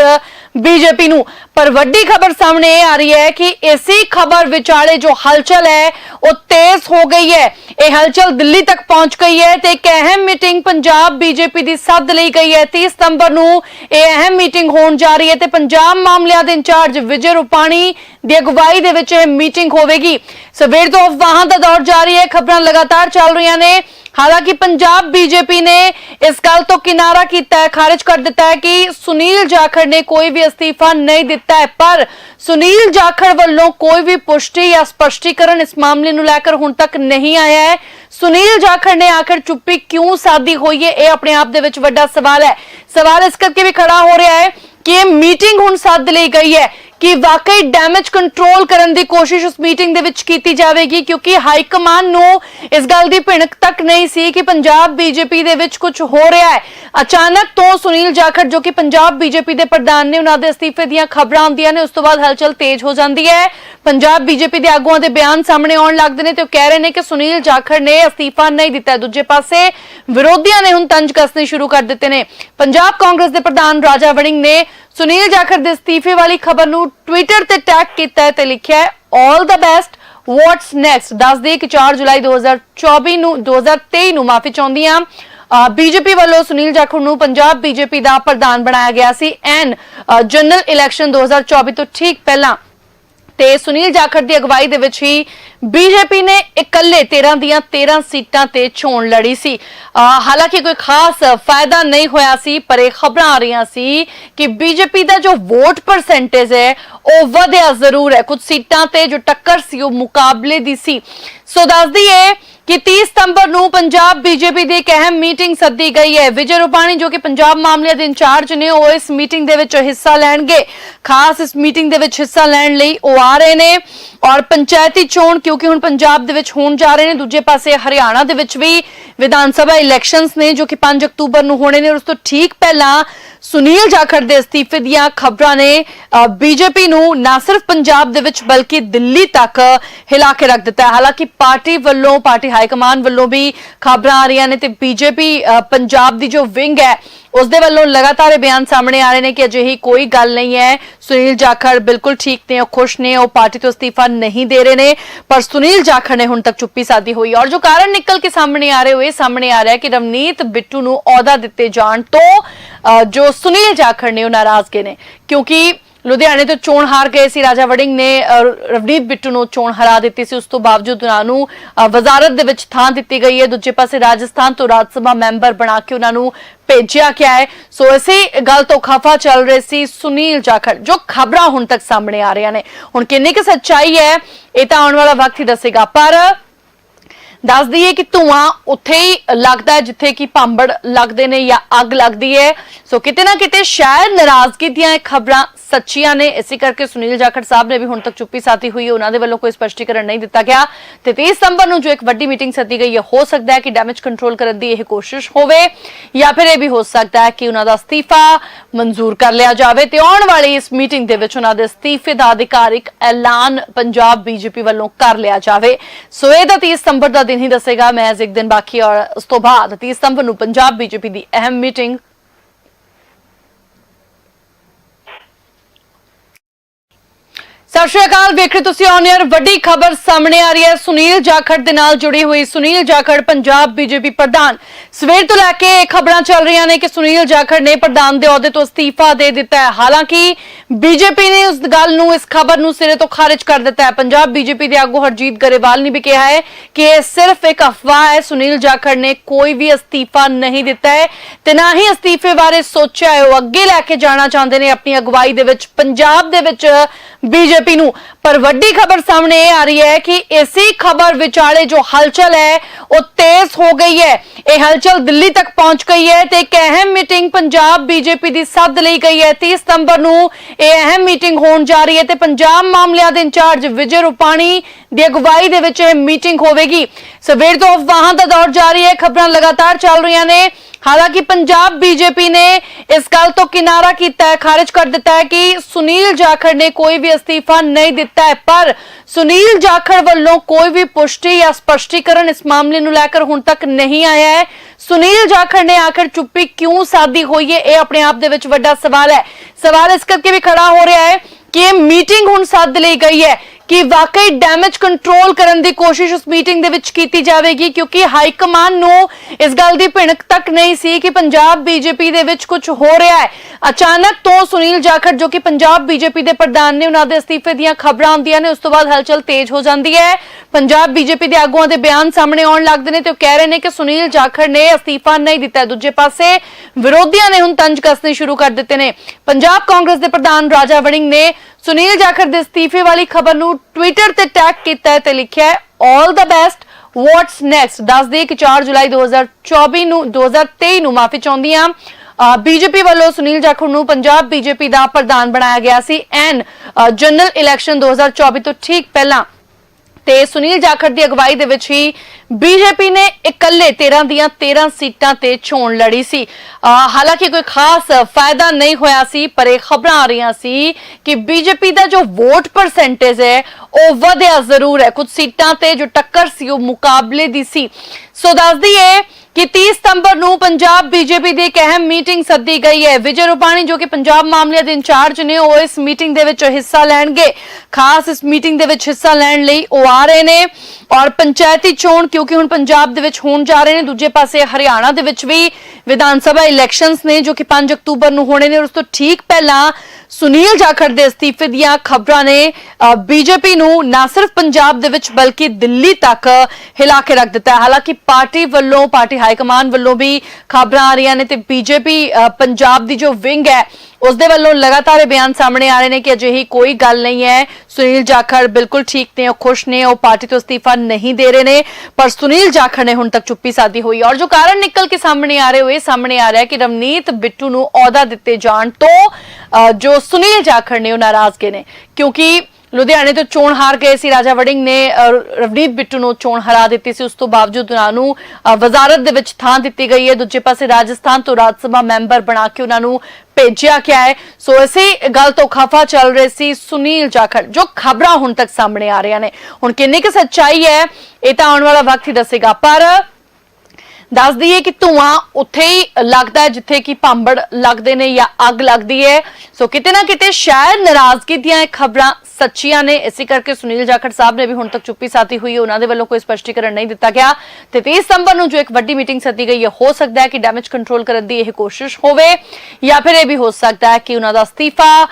ਬੀਜੇਪੀ ਨੂੰ। ਪਰ ਵੱਡੀ ਖਬਰ ਸਾਹਮਣੇ ਇਹ ਆ ਰਹੀ ਹੈ ਕਿ ਇਸੇ ਖਬਰ ਵਿਚਾਲੇ ਜੋ ਹਲਚਲ ਹੈ, ਉਹ ਤੇਜ਼ ਹੋ ਗਈ ਹੈ। ਇਹ ਹਲਚਲ ਦਿੱਲੀ ਤੱਕ ਪਹੁੰਚ ਗਈ ਹੈ ਤੇ ਇੱਕ ਅਹਿਮ ਮੀਟਿੰਗ ਪੰਜਾਬ ਬੀਜੇਪੀ ਦੀ ਸੱਦ ਲਈ ਗਈ ਹੈ। 30 ਸਤੰਬਰ ਨੂੰ ਇਹ ਅਹਿਮ ਮੀਟਿੰਗ ਹੋਣ ਜਾ ਰਹੀ ਹੈ ਤੇ ਪੰਜਾਬ ਮਾਮਲਿਆਂ ਦੇ ਇੰਚਾਰਜ ਵਿਜੇ ਰੁਪਾਣੀ ਦੀ ਅਗਵਾਈ ਦੇ ਵਿੱਚ ਇਹ ਮੀਟਿੰਗ ਹੋਵੇਗੀ। ਸਵੇਰ ਤੋਂ ਅਫਵਾਹਾਂ ਦਾ ਦੌਰ ਜਾਰੀ ਹੈ, ਖਬਰਾਂ ਲਗਾਤਾਰ ਚੱਲ ਰਹੀਆਂ ਨੇ। ਹਾਲਾਂਕਿ ਪੰਜਾਬ ਬੀਜੇਪੀ ਨੇ ਇਸ ਗੱਲ ਤੋਂ ਕਿਨਾਰਾ ਕੀਤਾ ਹੈ, ਖਾਰਜ ਕਰ ਦਿੱਤਾ ਹੈ ਕਿ ਸੁਨੀਲ ਜਾਖੜ ਨੇ ਕੋਈ ਵੀ ਅਸਤੀਫਾ ਨਹੀਂ ਦਿੱਤਾ ਹੈ, ਪਰ ਸੁਨੀਲ ਜਾਖੜ ਵੱਲੋਂ ਕੋਈ ਵੀ ਪੁਸ਼ਟੀ ਜਾਂ ਸਪਸ਼ਟੀਕਰਨ ਇਸ ਮਾਮਲੇ ਨੂੰ ਲੈ ਕੇ ਹੁਣ ਤੱਕ ਨਹੀਂ ਆਇਆ ਹੈ। ਸੁਨੀਲ ਜਾਖੜ ਨੇ ਆਖਰ ਚੁੱਪੀ ਕਿਉਂ ਸਾਦੀ ਹੋਈ ਹੈ, ਇਹ ਆਪਣੇ ਆਪ ਦੇ ਵਿੱਚ ਵੱਡਾ ਸਵਾਲ ਹੈ। ਸਵਾਲ ਇਸ ਕਰਕੇ ਵੀ ਖੜਾ ਹੋ ਰਿਹਾ ਹੈ ਕਿ ਇਹ ਮੀਟਿੰਗ ਹੁਣ ਸੱਦ ਲਈ ਗਈ ਹੈ ਕਿ ਵਾਕਈ ਡੈਮੇਜ ਕੰਟਰੋਲ ਕਰਨ ਦੀ ਕੋਸ਼ਿਸ਼ ਉਸ ਮੀਟਿੰਗ ਦੇ ਵਿੱਚ ਕੀਤੀ ਜਾਵੇਗੀ, ਕਿਉਂਕਿ ਹਾਈ ਕਮਾਨ ਨੂੰ ਇਸ ਗੱਲ ਦੀ ਭਿਣਕ ਤੱਕ ਨਹੀਂ ਸੀ ਕਿ ਪੰਜਾਬ ਬੀਜੇਪੀ ਦੇ ਵਿੱਚ ਕੁਝ ਹੋ ਰਿਹਾ ਹੈ। ਅਚਾਨਕ ਤੋਂ ਸੁਨੀਲ ਜਾਖੜ, ਜੋ ਕਿ ਪੰਜਾਬ ਬੀਜੇਪੀ ਦੇ ਪ੍ਰਧਾਨ ਨੇ, ਉਹਨਾਂ ਦੇ ਅਸਤੀਫੇ ਦੀਆਂ ਖਬਰਾਂ ਆਉਂਦੀਆਂ ਨੇ, ਉਸ ਤੋਂ ਬਾਅਦ ਹਲਚਲ ਤੇਜ਼ ਹੋ ਜਾਂਦੀ ਹੈ। ਪੰਜਾਬ ਬੀਜੇਪੀ ਦੇ ਆਗੂਆਂ ਦੇ ਬਿਆਨ ਸਾਹਮਣੇ ਆਉਣ ਲੱਗਦੇ ਨੇ ਤੇ ਉਹ ਕਹਿ ਰਹੇ ਨੇ ਕਿ ਸੁਨੀਲ ਜਾਖੜ ਨੇ ਅਸਤੀਫਾ ਨਹੀਂ ਦਿੱਤਾ। ਦੂਜੇ ਪਾਸੇ ਵਿਰੋਧੀਆਂ ਨੇ ਹੁਣ ਤੰਜ ਕੱਸਣੇ ਸ਼ੁਰੂ ਕਰ ਦਿੱਤੇ ਨੇ। ਪੰਜਾਬ ਕਾਂਗਰਸ ਦੇ ਪ੍ਰਧਾਨ ਰਾਜਾ ਵੜਿੰਗ ਨੇ ਸੁਨੀਲ ਜਾਖੜ ਦੇ ਅਸਤੀਫੇ ਵਾਲੀ ਖਬਰ ਨੂੰ ਟਵਿੱਟਰ ਤੇ ਟੈਗ ਕੀਤਾ ਹੈ ਤੇ ਲਿਖਿਆ ਹੈ 올 ਦਾ ਬੈਸਟ ਵਾਟਸ ਨੈਕਸਟ ਦੱਸ ਦੇ ਕਿ 4 ਜੁਲਾਈ 2024 ਨੂੰ 2023 ਨੂੰ ਮਾਫੀ ਚਾਹੁੰਦੀ ਹਾਂ। ਬੀਜੇਪੀ ਵੱਲੋਂ ਸੁਨੀਲ ਜਾਖੜ ਨੂੰ ਪੰਜਾਬ ਬੀਜੇਪੀ ਦਾ ਪ੍ਰਧਾਨ ਬਣਾਇਆ ਗਿਆ ਸੀ। ਐਨ ਜਨਰਲ ਇਲੈਕਸ਼ਨ 2024 ਤੋਂ ਠੀਕ ਪਹਿਲਾਂ ਤੇ ਸੁਨੀਲ ਜਾਖੜ ਦੀ ਅਗਵਾਈ ਦੇ ਵਿੱਚ ਹੀ ਬੀਜੇਪੀ ਨੇ ਇਕੱਲੇ 13 ਦੀਆਂ 13 ਸੀਟਾਂ ਤੇ ਚੋਣ ਲੜੀ ਸੀ। ਹਾਲਾਂਕਿ ਕੋਈ ਖਾਸ ਫਾਇਦਾ ਨਹੀਂ ਹੋਇਆ ਸੀ, ਪਰ ਇਹ ਖਬਰਾਂ ਆ ਰਹੀਆਂ ਸੀ ਕਿ ਬੀਜੇਪੀ ਦਾ ਜੋ ਵੋਟ ਪਰਸੈਂਟੇਜ ਹੈ, ਉਹ ਵਧਿਆ ਜ਼ਰੂਰ ਹੈ। ਕੁਝ ਸੀਟਾਂ ਤੇ ਜੋ ਟੱਕਰ ਸੀ, ਉਹ ਮੁਕਾਬਲੇ ਦੀ ਸੀ। ਸੋ ਦੱਸਦੀ ਹੈ ਕਿ 30 ਸਤੰਬਰ ਨੂੰ ਪੰਜਾਬ ਬੀਜੇਪੀ ਦੀ ਇੱਕ ਅਹਿਮ ਮੀਟਿੰਗ ਸੱਦੀ ਗਈ ਹੈ। ਵਿਜੇ ਰੂਪਾਣੀ, ਜੋ ਕਿ ਪੰਜਾਬ ਮਾਮਲਿਆਂ ਦੇ ਇੰਚਾਰਜ ਨੇ, ਉਹ ਇਸ ਮੀਟਿੰਗ ਦੇ ਵਿੱਚ ਹਿੱਸਾ ਲੈਣਗੇ। ਖਾਸ ਇਸ ਮੀਟਿੰਗ ਦੇ ਵਿੱਚ ਹਿੱਸਾ ਲੈਣ ਲਈ ਉਹ ਆ ਰਹੇ ਨੇ ਔਰ ਪੰਚਾਇਤੀ ਚੋਣ, ਕਿਉਂਕਿ ਹੁਣ ਪੰਜਾਬ ਦੇ ਵਿੱਚ ਹੋਣ ਜਾ ਰਹੇ ਨੇ। ਦੂਜੇ ਪਾਸੇ ਹਰਿਆਣਾ ਦੇ ਵਿੱਚ ਵੀ ਵਿਧਾਨ ਸਭਾ ਇਲੈਕਸ਼ਨਸ ਨੇ, ਜੋ ਕਿ 5 ਅਕਤੂਬਰ ਨੂੰ ਹੋਣੇ ਨੇ। ਉਸ ਤੋਂ ਠੀਕ ਪਹਿਲਾਂ ਸੁਨੀਲ ਜਾਖੜ ਦੇ ਅਸਤੀਫੇ ਦੀਆਂ ਖਬਰਾਂ ਨੇ ਬੀਜੇਪੀ ਨੂੰ ਨਾ ਸਿਰਫ ਪੰਜਾਬ ਦੇ ਵਿੱਚ ਬਲਕਿ ਦਿੱਲੀ ਤੱਕ ਹਿਲਾ ਕੇ ਰੱਖ ਦਿੱਤਾ ਹੈ। ਹਾਲਾਂਕਿ ਪਾਰਟੀ ਵੱਲੋਂ, ਪਾਰਟੀ ਹਾਈ ਕਮਾਨ ਵੱਲੋਂ ਵੀ ਖਬਰਾਂ ਆ ਰਹੀਆਂ ਨੇ ਤੇ ਬੀਜੇਪੀ ਪੰਜਾਬ ਦੀ ਜੋ ਵਿੰਗ ਹੈ, ਉਸ ਦੇ ਵੱਲੋਂ ਲਗਾਤਾਰ ਬਿਆਨ ਸਾਹਮਣੇ ਆ ਰਹੇ ਨੇ ਕਿ ਅਜਿਹੀ ਕੋਈ ਗੱਲ ਨਹੀਂ ਹੈ। ਸੁਨੀਲ ਜਾਖੜ ਬਿਲਕੁਲ ਠੀਕ ਨੇ, ਉਹ ਖੁਸ਼ ਨੇ, ਉਹ ਪਾਰਟੀ ਤੋਂ ਅਸਤੀਫਾ ਨਹੀਂ ਦੇ ਰਹੇ ਨੇ, ਪਰ ਸੁਨੀਲ ਜਾਖੜ ਨੇ ਹੁਣ ਤੱਕ ਚੁੱਪੀ ਸਾਦੀ ਹੋਈ ਔਰ ਜੋ ਕਾਰਨ ਨਿਕਲ ਕੇ ਸਾਹਮਣੇ ਆ ਰਹੇ ਹੋਏ ਸਾਹਮਣੇ ਆ ਰਿਹਾ ਕਿ ਰਵਨੀਤ ਬਿੱਟੂ ਨੂੰ ਅਹੁਦਾ ਦਿੱਤੇ ਜਾਣ ਤੋਂ ਜੋ ਜੋ ਸੁਨੀਲ ਜਾਖੜ ਨੇ ਉਹ ਨਾਰਾਜ਼ਗੇ ਨੇ? ਕਿਉਂਕਿ ਲੁਧਿਆਣੇ ਤੋਂ ਚੋਣ ਹਾਰ ਗਏ ਸੀ, ਰਾਜਾ ਵੜਿੰਗ ਨੇ ਰਵਨੀਤ ਬਿੱਟੂ ਨੂੰ ਚੋਣ ਹਰਾ ਦਿੱਤੀ ਸੀ। ਉਸ ਤੋਂ ਬਾਵਜੂਦ ਉਹਨਾਂ ਨੂੰ ਵਜ਼ਾਰਤ ਦੇ ਵਿੱਚ ਥਾਂ ਦਿੱਤੀ ਗਈ ਹੈ। ਦੂਜੇ ਪਾਸੇ ਰਾਜਸਥਾਨ ਤੋਂ ਰਾਜ ਸਭਾ ਮੈਂਬਰ ਬਣਾ ਕੇ ਉਹਨਾਂ ਨੂੰ ਭੇਜਿਆ ਗਿਆ ਹੈ। ਸੋ ਇਸੇ ਗੱਲ ਤੋਂ ਖਫਾ ਚੱਲ ਰਹੇ ਸੀ ਸੁਨੀਲ ਜਾਖੜ, ਜੋ ਖਬਰਾਂ ਹੁਣ ਤੱਕ ਸਾਹਮਣੇ ਆ ਰਹੀਆਂ ਨੇ। ਹੁਣ ਕਿੰਨੀ ਕੁ ਸੱਚਾਈ ਹੈ, ਇਹ ਤਾਂ ਆਉਣ ਵਾਲਾ ਵਕਤ ਹੀ ਦੱਸੇਗਾ। ਪਰ ਦੱਸ ਦਈਏ ਕਿ ਧੂਆਂ ਉੱਥੇ ਹੀ ਲੱਗਦਾ ਹੈ, ਜਿੱਥੇ ਕਿ ਭਾਂਬੜ ਲੱਗਦੇ ਨੇ ਜਾਂ ਅੱਗ ਲੱਗਦੀ ਹੈ ਸੋ ਕਿਤੇ ਨਾ ਕਿਤੇ ਸ਼ਾਇਦ ਨਾਰਾਜ਼ਗੀ ਦੀਆਂ ਖਬਰਾਂ ਸੱਚੀਆਂ ਨੇ। ਇਸੇ ਕਰਕੇ ਸੁਨੀਲ ਜਾਖੜ ਸਾਹਿਬ ਨੇ ਵੀ ਹੁਣ ਤੱਕ ਚੁੱਪੀ ਸਾਥੀ ਹੋਈ ਹੈ। ਉਹਨਾਂ ਦੇ ਵੱਲੋਂ ਕੋਈ ਸਪਸ਼ਟੀਕਰਨ ਨਹੀਂ ਦਿੱਤਾ ਗਿਆ। ਤੇ 30 ਸਤੰਬਰ ਨੂੰ ਜੋ ਇੱਕ ਵੱਡੀ ਮੀਟਿੰਗ ਸੱਦੀ ਗਈ ਹੈ, ਹੋ ਸਕਦਾ ਹੈ ਕਿ ਡੈਮੇਜ ਕੰਟਰੋਲ ਕਰਨ ਦੀ ਇਹ ਕੋਸ਼ਿਸ਼ ਹੋਵੇ ਜਾਂ ਫਿਰ ਇਹ ਵੀ ਹੋ ਸਕਦਾ ਹੈ ਕਿ ਉਹਨਾਂ ਦਾ ਅਸਤੀਫਾ ਮਨਜ਼ੂਰ ਕਰ ਲਿਆ ਜਾਵੇ। ਤੇ ਆਉਣ ਵਾਲੀ ਇਸ ਮੀਟਿੰਗ ਦੇ ਵਿੱਚ ਉਹਨਾਂ ਦੇ ਅਸਤੀਫੇ ਦਾ ਅਧਿਕਾਰਿਕ ਐਲਾਨ ਪੰਜਾਬ ਬੀਜੇਪੀ ਵੱਲੋਂ ਕਰ ਲਿਆ ਜਾਵੇ। ਸੋ ਇਹ ਤਾਂ 30 ਸਤੰਬਰ ਦਾ ਦਿਨ ਹੀ ਦੱਸੇਗਾ ਮਹਿਜ਼ ਇੱਕ ਦਿਨ ਬਾਕੀ ਔਰ ਉਸ ਤੋਂ ਬਾਅਦ 30 ਸਤੰਬਰ ਨੂੰ ਪੰਜਾਬ ਬੀਜੇਪੀ ਦੀ ਅਹਿਮ ਮੀਟਿੰਗ ਸਤਿ ਸ਼੍ਰੀ ਅਕਾਲ ਵੇਖ ਰਹੇ ਤੁਸੀਂ ਔਨ 에ਅਰ ਵੱਡੀ ਖਬਰ ਸਾਹਮਣੇ ਆ ਰਹੀ ਹੈ। ਸੁਨੀਲ ਜਾਖੜ ਦੇ ਨਾਲ ਜੁੜੀ ਹੋਈ ਸੁਨੀਲ ਜਾਖੜ, ਪੰਜਾਬ ਬੀਜੇਪੀ ਪ੍ਰਧਾਨ। ਸਵੇਰ ਤੋਂ ਲੈ ਕੇ ਇਹ ਖਬਰਾਂ ਚੱਲ ਰਹੀਆਂ ਨੇ ਕਿ ਸੁਨੀਲ ਜਾਖੜ ਨੇ ਪ੍ਰਧਾਨ ਦੇ ਅਹੁਦੇ ਤੋਂ ਅਸਤੀਫਾ ਦੇ ਦਿੱਤਾ ਹੈ। ਹਾਲਾਂਕਿ, ਬੀਜੇਪੀ ਨੇ ਉਸ ਗੱਲ ਨੂੰ, ਇਸ ਖਬਰ ਨੂੰ ਸਿਰੇ ਤੋਂ ਖਾਰਜ ਕਰ ਦਿੱਤਾ ਹੈ। ਪੰਜਾਬ ਬੀਜੇਪੀ ਦੇ ਆਗੂ ਹਰਜੀਤ ਗਰੇਵਾਲ ਨੇ ਵੀ ਕਿਹਾ ਹੈ ਕਿ ਇਹ ਸਿਰਫ ਇੱਕ ਅਫਵਾਹ ਹੈ। ਸੁਨੀਲ ਜਾਖੜ ਨੇ ਕੋਈ ਵੀ ਅਸਤੀਫਾ ਨਹੀਂ ਦਿੱਤਾ ਹੈ ਤੇ ਨਾ ਹੀ ਅਸਤੀਫੇ ਬਾਰੇ ਸੋਚਿਆ ਹੈ। ਉਹ ਅੱਗੇ ਲੈ ਕੇ ਜਾਣਾ ਚਾਹੁੰਦੇ ਨੇ। ਆਪਣੀ ਅਗਵਾਈ ਦੇ ਵਿੱਚ, ਪੰਜਾਬ ਦੇ ਵਿੱਚ ਬੀਜੇਪੀ ਨੂੰ। ਪਰ ਵੱਡੀ ਖਬਰ ਸਾਹਮਣੇ ਇਹ ਆ ਰਹੀ ਹੈ ਕਿ ਇਸੇ ਖਬਰ ਵਿਚਾਲੇ ਜੋ ਹਲਚਲ ਹੈ, ਉਹ ਤੇਜ਼ ਹੋ ਗਈ ਹੈ। ਇਹ ਹਲਚਲ ਦਿੱਲੀ ਤੱਕ ਪਹੁੰਚ ਗਈ ਹੈ ਤੇ ਇੱਕ ਅਹਿਮ ਮੀਟਿੰਗ ਪੰਜਾਬ ਬੀਜੇਪੀ ਦੀ ਸੱਦ ਲਈ ਗਈ ਹੈ। 30 ਸਤੰਬਰ ਨੂੰ ਇਹ ਅਹਿਮ ਮੀਟਿੰਗ ਹੋਣ ਜਾ ਰਹੀ ਹੈ ਤੇ ਪੰਜਾਬ ਮਾਮਲਿਆਂ ਦੇ ਇੰਚਾਰਜ ਵਿਜੇ ਰੁਪਾਣੀ ਦੀ ਅਗਵਾਈ ਦੇ ਵਿੱਚ ਇਹ ਮੀਟਿੰਗ ਹੋਵੇਗੀ। ਸਵੇਰ ਤੋਂ ਅਫਵਾਹਾਂ ਦਾ ਦੌਰ ਜਾਰੀ ਹੈ, ਖਬਰਾਂ ਲਗਾਤਾਰ ਚੱਲ ਰਹੀਆਂ ਨੇ। ਹਾਲਾਂਕਿ ਪੰਜਾਬ ਬੀਜੇਪੀ ਨੇ ਇਸ ਗੱਲ ਤੋਂ ਕਿਨਾਰਾ ਕੀਤਾ ਹੈ, ਖਾਰਜ ਕਰ ਦਿੱਤਾ ਹੈ ਕਿ ਸੁਨੀਲ ਜਾਖੜ ਨੇ ਕੋਈ ਵੀ ਅਸਤੀਫਾ ਨਹੀਂ ਦਿੱਤਾ ਹੈ, ਪਰ ਸੁਨੀਲ ਜਾਖੜ ਵੱਲੋਂ ਕੋਈ ਵੀ ਪੁਸ਼ਟੀ ਜਾਂ ਸਪਸ਼ਟੀਕਰਨ ਇਸ ਮਾਮਲੇ ਨੂੰ ਲੈ ਕੇ ਹੁਣ ਤੱਕ ਨਹੀਂ ਆਇਆ ਹੈ। ਸੁਨੀਲ ਜਾਖੜ ਨੇ ਆਖਰ ਚੁੱਪੀ ਕਿਉਂ ਸਾਦੀ ਹੋਈ ਹੈ, ਇਹ ਆਪਣੇ ਆਪ ਦੇ ਵਿੱਚ ਵੱਡਾ ਸਵਾਲ ਹੈ। ਸਵਾਲ ਇਸ ਕਰਕੇ ਵੀ ਖੜਾ ਹੋ ਰਿਹਾ ਹੈ ਕਿ ਇਹ ਮੀਟਿੰਗ ਹੁਣ ਸੱਦ ਲਈ ਗਈ ਹੈ ਕਿ ਵਾਕਈ ਡੈਮੇਜ ਕੰਟਰੋਲ ਕਰਨ ਦੀ ਕੋਸ਼ਿਸ਼ ਉਸ ਮੀਟਿੰਗ ਦੇ ਵਿੱਚ ਕੀਤੀ ਜਾਵੇਗੀ, ਕਿਉਂਕਿ ਹਾਈ ਕਮਾਨ ਨੂੰ ਇਸ ਗੱਲ ਦੀ ਭਿਣਕ ਤੱਕ ਨਹੀਂ ਸੀ ਕਿ ਪੰਜਾਬ ਬੀਜੇਪੀ ਦੇ ਵਿੱਚ ਕੁਝ ਹੋ ਰਿਹਾ ਹੈ। ਅਚਾਨਕ ਤੋਂ ਸੁਨੀਲ ਜਾਖੜ, ਜੋ ਕਿ ਪੰਜਾਬ ਬੀਜੇਪੀ ਦੇ ਪ੍ਰਧਾਨ ਨੇ, ਉਹਨਾਂ ਦੇ ਅਸਤੀਫੇ ਦੀਆਂ ਖਬਰਾਂ ਆਉਂਦੀਆਂ ਨੇ, ਉਸ ਤੋਂ ਬਾਅਦ ਹਲਚਲ ਤੇਜ਼ ਹੋ ਜਾਂਦੀ ਹੈ। ਪੰਜਾਬ ਬੀਜੇਪੀ ਦੇ ਆਗੂਆਂ ਦੇ ਬਿਆਨ ਸਾਹਮਣੇ ਆਉਣ ਲੱਗਦੇ ਨੇ ਤੇ ਉਹ ਕਹਿ ਰਹੇ ਨੇ ਕਿ ਸੁਨੀਲ ਜਾਖੜ ਨੇ ਅਸਤੀਫਾ ਨਹੀਂ ਦਿੱਤਾ। ਦੂਜੇ ਪਾਸੇ ਵਿਰੋਧੀਆਂ ਨੇ ਹੁਣ ਤੰਜ ਕੱਸਣੇ ਸ਼ੁਰੂ ਕਰ ਦਿੱਤੇ ਨੇ। ਪੰਜਾਬ ਕਾਂਗਰਸ ਦੇ ਪ੍ਰਧਾਨ ਰਾਜਾ ਵੜਿੰਗ ਨੇ ਸੁਨੀਲ ਜਾਖੜ ਦੇ ਅਸਤੀਫੇ ਵਾਲੀ ਖਬਰ ਨੂੰ ਟਵਿੱਟਰ ਤੇ ਟੈਗ ਕੀਤਾ ਹੈ ਤੇ ਲਿਖਿਆ ਹੈ 올 ਦਾ ਬੈਸਟ ਵਾਟਸ ਨੈਕਸਟ ਦੱਸ ਦੇ ਕਿ 4 ਜੁਲਾਈ 2024 ਨੂੰ 2023 ਨੂੰ ਮਾਫੀ ਚਾਹੁੰਦੀ ਹਾਂ। ਬੀਜੇਪੀ ਵੱਲੋਂ ਸੁਨੀਲ ਜਾਖੜ ਨੂੰ ਪੰਜਾਬ ਬੀਜੇਪੀ ਦਾ ਪ੍ਰਧਾਨ ਬਣਾਇਆ ਗਿਆ ਸੀ। ਐਨ ਜਨਰਲ ਇਲੈਕਸ਼ਨ 2024 ਤੋਂ ਠੀਕ ਪਹਿਲਾਂ ਤੇ ਸੁਨੀਲ ਜਾਖੜ ਦੀ ਅਗਵਾਈ ਦੇ ਵਿੱਚ ਹੀ ਬੀਜੇਪੀ ਨੇ ਇਕੱਲੇ 13 ਦੀਆਂ 13 ਸੀਟਾਂ ਤੇ ਚੋਣ ਲੜੀ ਸੀ। ਹਾਲਾਂਕਿ ਕੋਈ ਖਾਸ ਫਾਇਦਾ ਨਹੀਂ ਹੋਇਆ ਸੀ, ਪਰ ਇਹ ਖਬਰਾਂ ਆ ਰਹੀਆਂ ਸੀ ਕਿ ਬੀਜੇਪੀ ਦਾ ਜੋ ਵੋਟ ਪਰਸੈਂਟੇਜ ਹੈ, ਉਹ ਵਧਿਆ ਜ਼ਰੂਰ ਹੈ। ਕੁਝ ਸੀਟਾਂ ਤੇ ਜੋ ਟੱਕਰ ਸੀ, ਉਹ ਮੁਕਾਬਲੇ ਦੀ ਸੀ। ਸੋ ਦੱਸਦੀ ਹੈ ਕਿ 30 ਸਤੰਬਰ ਨੂੰ ਪੰਜਾਬ ਬੀਜੇਪੀ ਦੀ ਇੱਕ ਅਹਿਮ ਮੀਟਿੰਗ ਸੱਦੀ ਗਈ ਹੈ। ਵਿਜੇ ਰੂਪਾਣੀ ਜੋ ਕਿ ਪੰਜਾਬ ਮਾਮਲਿਆਂ ਦੇ ਇੰਚਾਰਜ ਨੇ, ਉਹ ਇਸ ਮੀਟਿੰਗ ਦੇ ਵਿੱਚ ਹਿੱਸਾ ਲੈਣਗੇ। ਖਾਸ ਇਸ ਮੀਟਿੰਗ ਦੇ ਵਿੱਚ ਹਿੱਸਾ ਲੈਣ ਲਈ ਉਹ ਆ ਰਹੇ ਨੇ ਔਰ ਪੰਚਾਇਤੀ ਚੋਣ ਕਿਉਂਕਿ ਹੁਣ ਪੰਜਾਬ ਦੇ ਵਿੱਚ ਹੋਣ ਜਾ ਰਹੇ ਨੇ, ਦੂਜੇ ਪਾਸੇ ਹਰਿਆਣਾ ਦੇ ਵਿੱਚ ਵੀ ਵਿਧਾਨ ਸਭਾ ਇਲੈਕਸ਼ਨਸ ਨੇ ਜੋ ਕਿ 5 ਅਕਤੂਬਰ ਨੂੰ ਹੋਣੇ ਨੇ। ਉਸ ਤੋਂ ਠੀਕ ਪਹਿਲਾਂ ਸੁਨੀਲ ਜਾਖੜ ਦੇ ਅਸਤੀਫੇ ਦੀਆਂ ਖਬਰਾਂ ਨੇ ਬੀਜੇਪੀ ਨੂੰ ਨਾ ਸਿਰਫ ਪੰਜਾਬ ਦੇ ਵਿੱਚ ਬਲਕਿ ਦਿੱਲੀ ਤੱਕ ਹਿਲਾ ਕੇ ਰੱਖ ਦਿੱਤਾ ਹੈ। ਹਾਲਾਂਕਿ ਪਾਰਟੀ ਵੱਲੋਂ, ਪਾਰਟੀ ਹਾਈ ਕਮਾਨ ਵੱਲੋਂ ਵੀ ਖਬਰਾਂ ਆ ਰਹੀਆਂ ਨੇ ਤੇ ਬੀਜੇਪੀ ਪੰਜਾਬ ਦੀ ਜੋ ਵਿੰਗ ਹੈ ਉਸ ਦੇ ਵੱਲੋਂ ਲਗਾਤਾਰ ਇਹ ਬਿਆਨ ਸਾਹਮਣੇ ਆ ਰਹੇ ਨੇ ਕਿ ਅਜਿਹੀ ਕੋਈ ਗੱਲ ਨਹੀਂ ਹੈ। ਸੁਨੀਲ ਜਾਖੜ ਬਿਲਕੁਲ ਠੀਕ ਨੇ ਉਹ ਖੁਸ਼ ਨੇ ਉਹ ਪਾਰਟੀ ਤੋਂ ਅਸਤੀਫਾ ਨਹੀਂ ਦੇ ਰਹੇ ਨੇ ਪਰ ਸੁਨੀਲ ਜਾਖੜ ਨੇ ਹੁਣ ਤੱਕ ਚੁੱਪੀ ਸਾਦੀ ਹੋਈ ਔਰ ਜੋ ਕਾਰਨ ਨਿਕਲ ਕੇ ਸਾਹਮਣੇ ਆ ਰਹੇ ਹੋ ਇਹ ਸਾਹਮਣੇ ਆ ਰਿਹਾ ਕਿ ਰਵਨੀਤ ਬਿੱਟੂ ਨੂੰ ਅਹੁਦਾ ਦਿੱਤੇ ਜਾਣ ਤੋਂ ਅ, ਜੋ ਸੁਨੀਲ ਜਾਖੜ ਨੇ ਉਹ ਨਾਰਾਜ਼ ਗਏ ਨੇ। ਕਿਉਂਕਿ ਲੁਧਿਆਣੇ ਤੋਂ ਚੋਣ ਹਾਰ ਗਏ ਸੀ। ਰਾਜਾ ਵੜਿੰਗ ਨੇ ਰਵਨੀਤ ਬਿੱਟੂ ਨੂੰ ਚੋਣ ਹਰਾ ਦਿੱਤੀ ਸੀ। ਉਸ ਤੋਂ ਬਾਵਜੂਦ ਉਹਨਾਂ ਨੂੰ ਵਜ਼ਾਰਤ ਦੇ ਵਿੱਚ ਥਾਂ ਦਿੱਤੀ ਗਈ ਹੈ। ਦੂਜੇ ਪਾਸੇ ਰਾਜਸਥਾਨ ਤੋਂ ਰਾਜ ਸਭਾ ਮੈਂਬਰ ਬਣਾ ਕੇ ਉਹਨਾਂ ਨੂੰ ਭੇਜਿਆ ਗਿਆ ਹੈ। ਸੋ ਇਸੇ ਗੱਲ ਤੋਂ ਖਫਾ ਚੱਲ ਰਹੇ ਸੀ ਸੁਨੀਲ ਜਾਖੜ, ਜੋ ਖਬਰਾਂ ਹੁਣ ਤੱਕ ਸਾਹਮਣੇ ਆ ਰਹੀਆਂ ਨੇ। ਹੁਣ ਕਿੰਨੀ ਕੁ ਸੱਚਾਈ ਹੈ, ਇਹ ਤਾਂ ਆਉਣ ਵਾਲਾ ਵਕਤ ਹੀ ਦੱਸੇਗਾ। ਪਰ ਦੱਸ ਦਈਏ ਕਿ ਧੂਆਂ ਉੱਥੇ ਹੀ ਲੱਗਦਾ ਹੈ, ਜਿੱਥੇ ਕਿ ਭਾਂਬੜ ਲੱਗਦੇ ਨੇ ਜਾਂ ਅੱਗ ਲੱਗਦੀ ਹੈ। ਸੋ ਕਿਤੇ ਨਾ ਕਿਤੇ ਸ਼ਾਇਦ ਨਾਰਾਜ਼ਗੀ ਦੀਆਂ ਇਹ ਖਬਰਾਂ ਸੱਚੀਆਂ ਨੇ। ਇਸੇ ਕਰਕੇ ਸੁਨੀਲ ਜਾਖੜ ਸਾਹਿਬ ਨੇ ਵੀ ਹੁਣ ਤੱਕ ਚੁੱਪੀ ਸਾਥੀ ਹੋਈ, ਉਹਨਾਂ ਦੇ ਵੱਲੋਂ ਕੋਈ ਸਪਸ਼ਟੀਕਰਨ ਨਹੀਂ ਦਿੱਤਾ ਗਿਆ। ਤੇ 30 ਸਤੰਬਰ ਨੂੰ ਜੋ ਇੱਕ ਵੱਡੀ ਮੀਟਿੰਗ ਸੱਦੀ ਗਈ ਹੈ ਹੋ ਸਕਦਾ ਹੈ ਕਿ ਡੈਮੇਜ ਕੰਟਰੋਲ ਕਰਨ ਦੀ ਇਹ ਕੋਸ਼ਿਸ਼ ਹੋਵੇ ਜਾਂ ਫਿਰ ਇਹ ਵੀ ਹੋ ਸਕਦਾ ਹੈ ਕਿ ਉਹਨਾਂ ਦਾ ਅਸਤੀਫਾ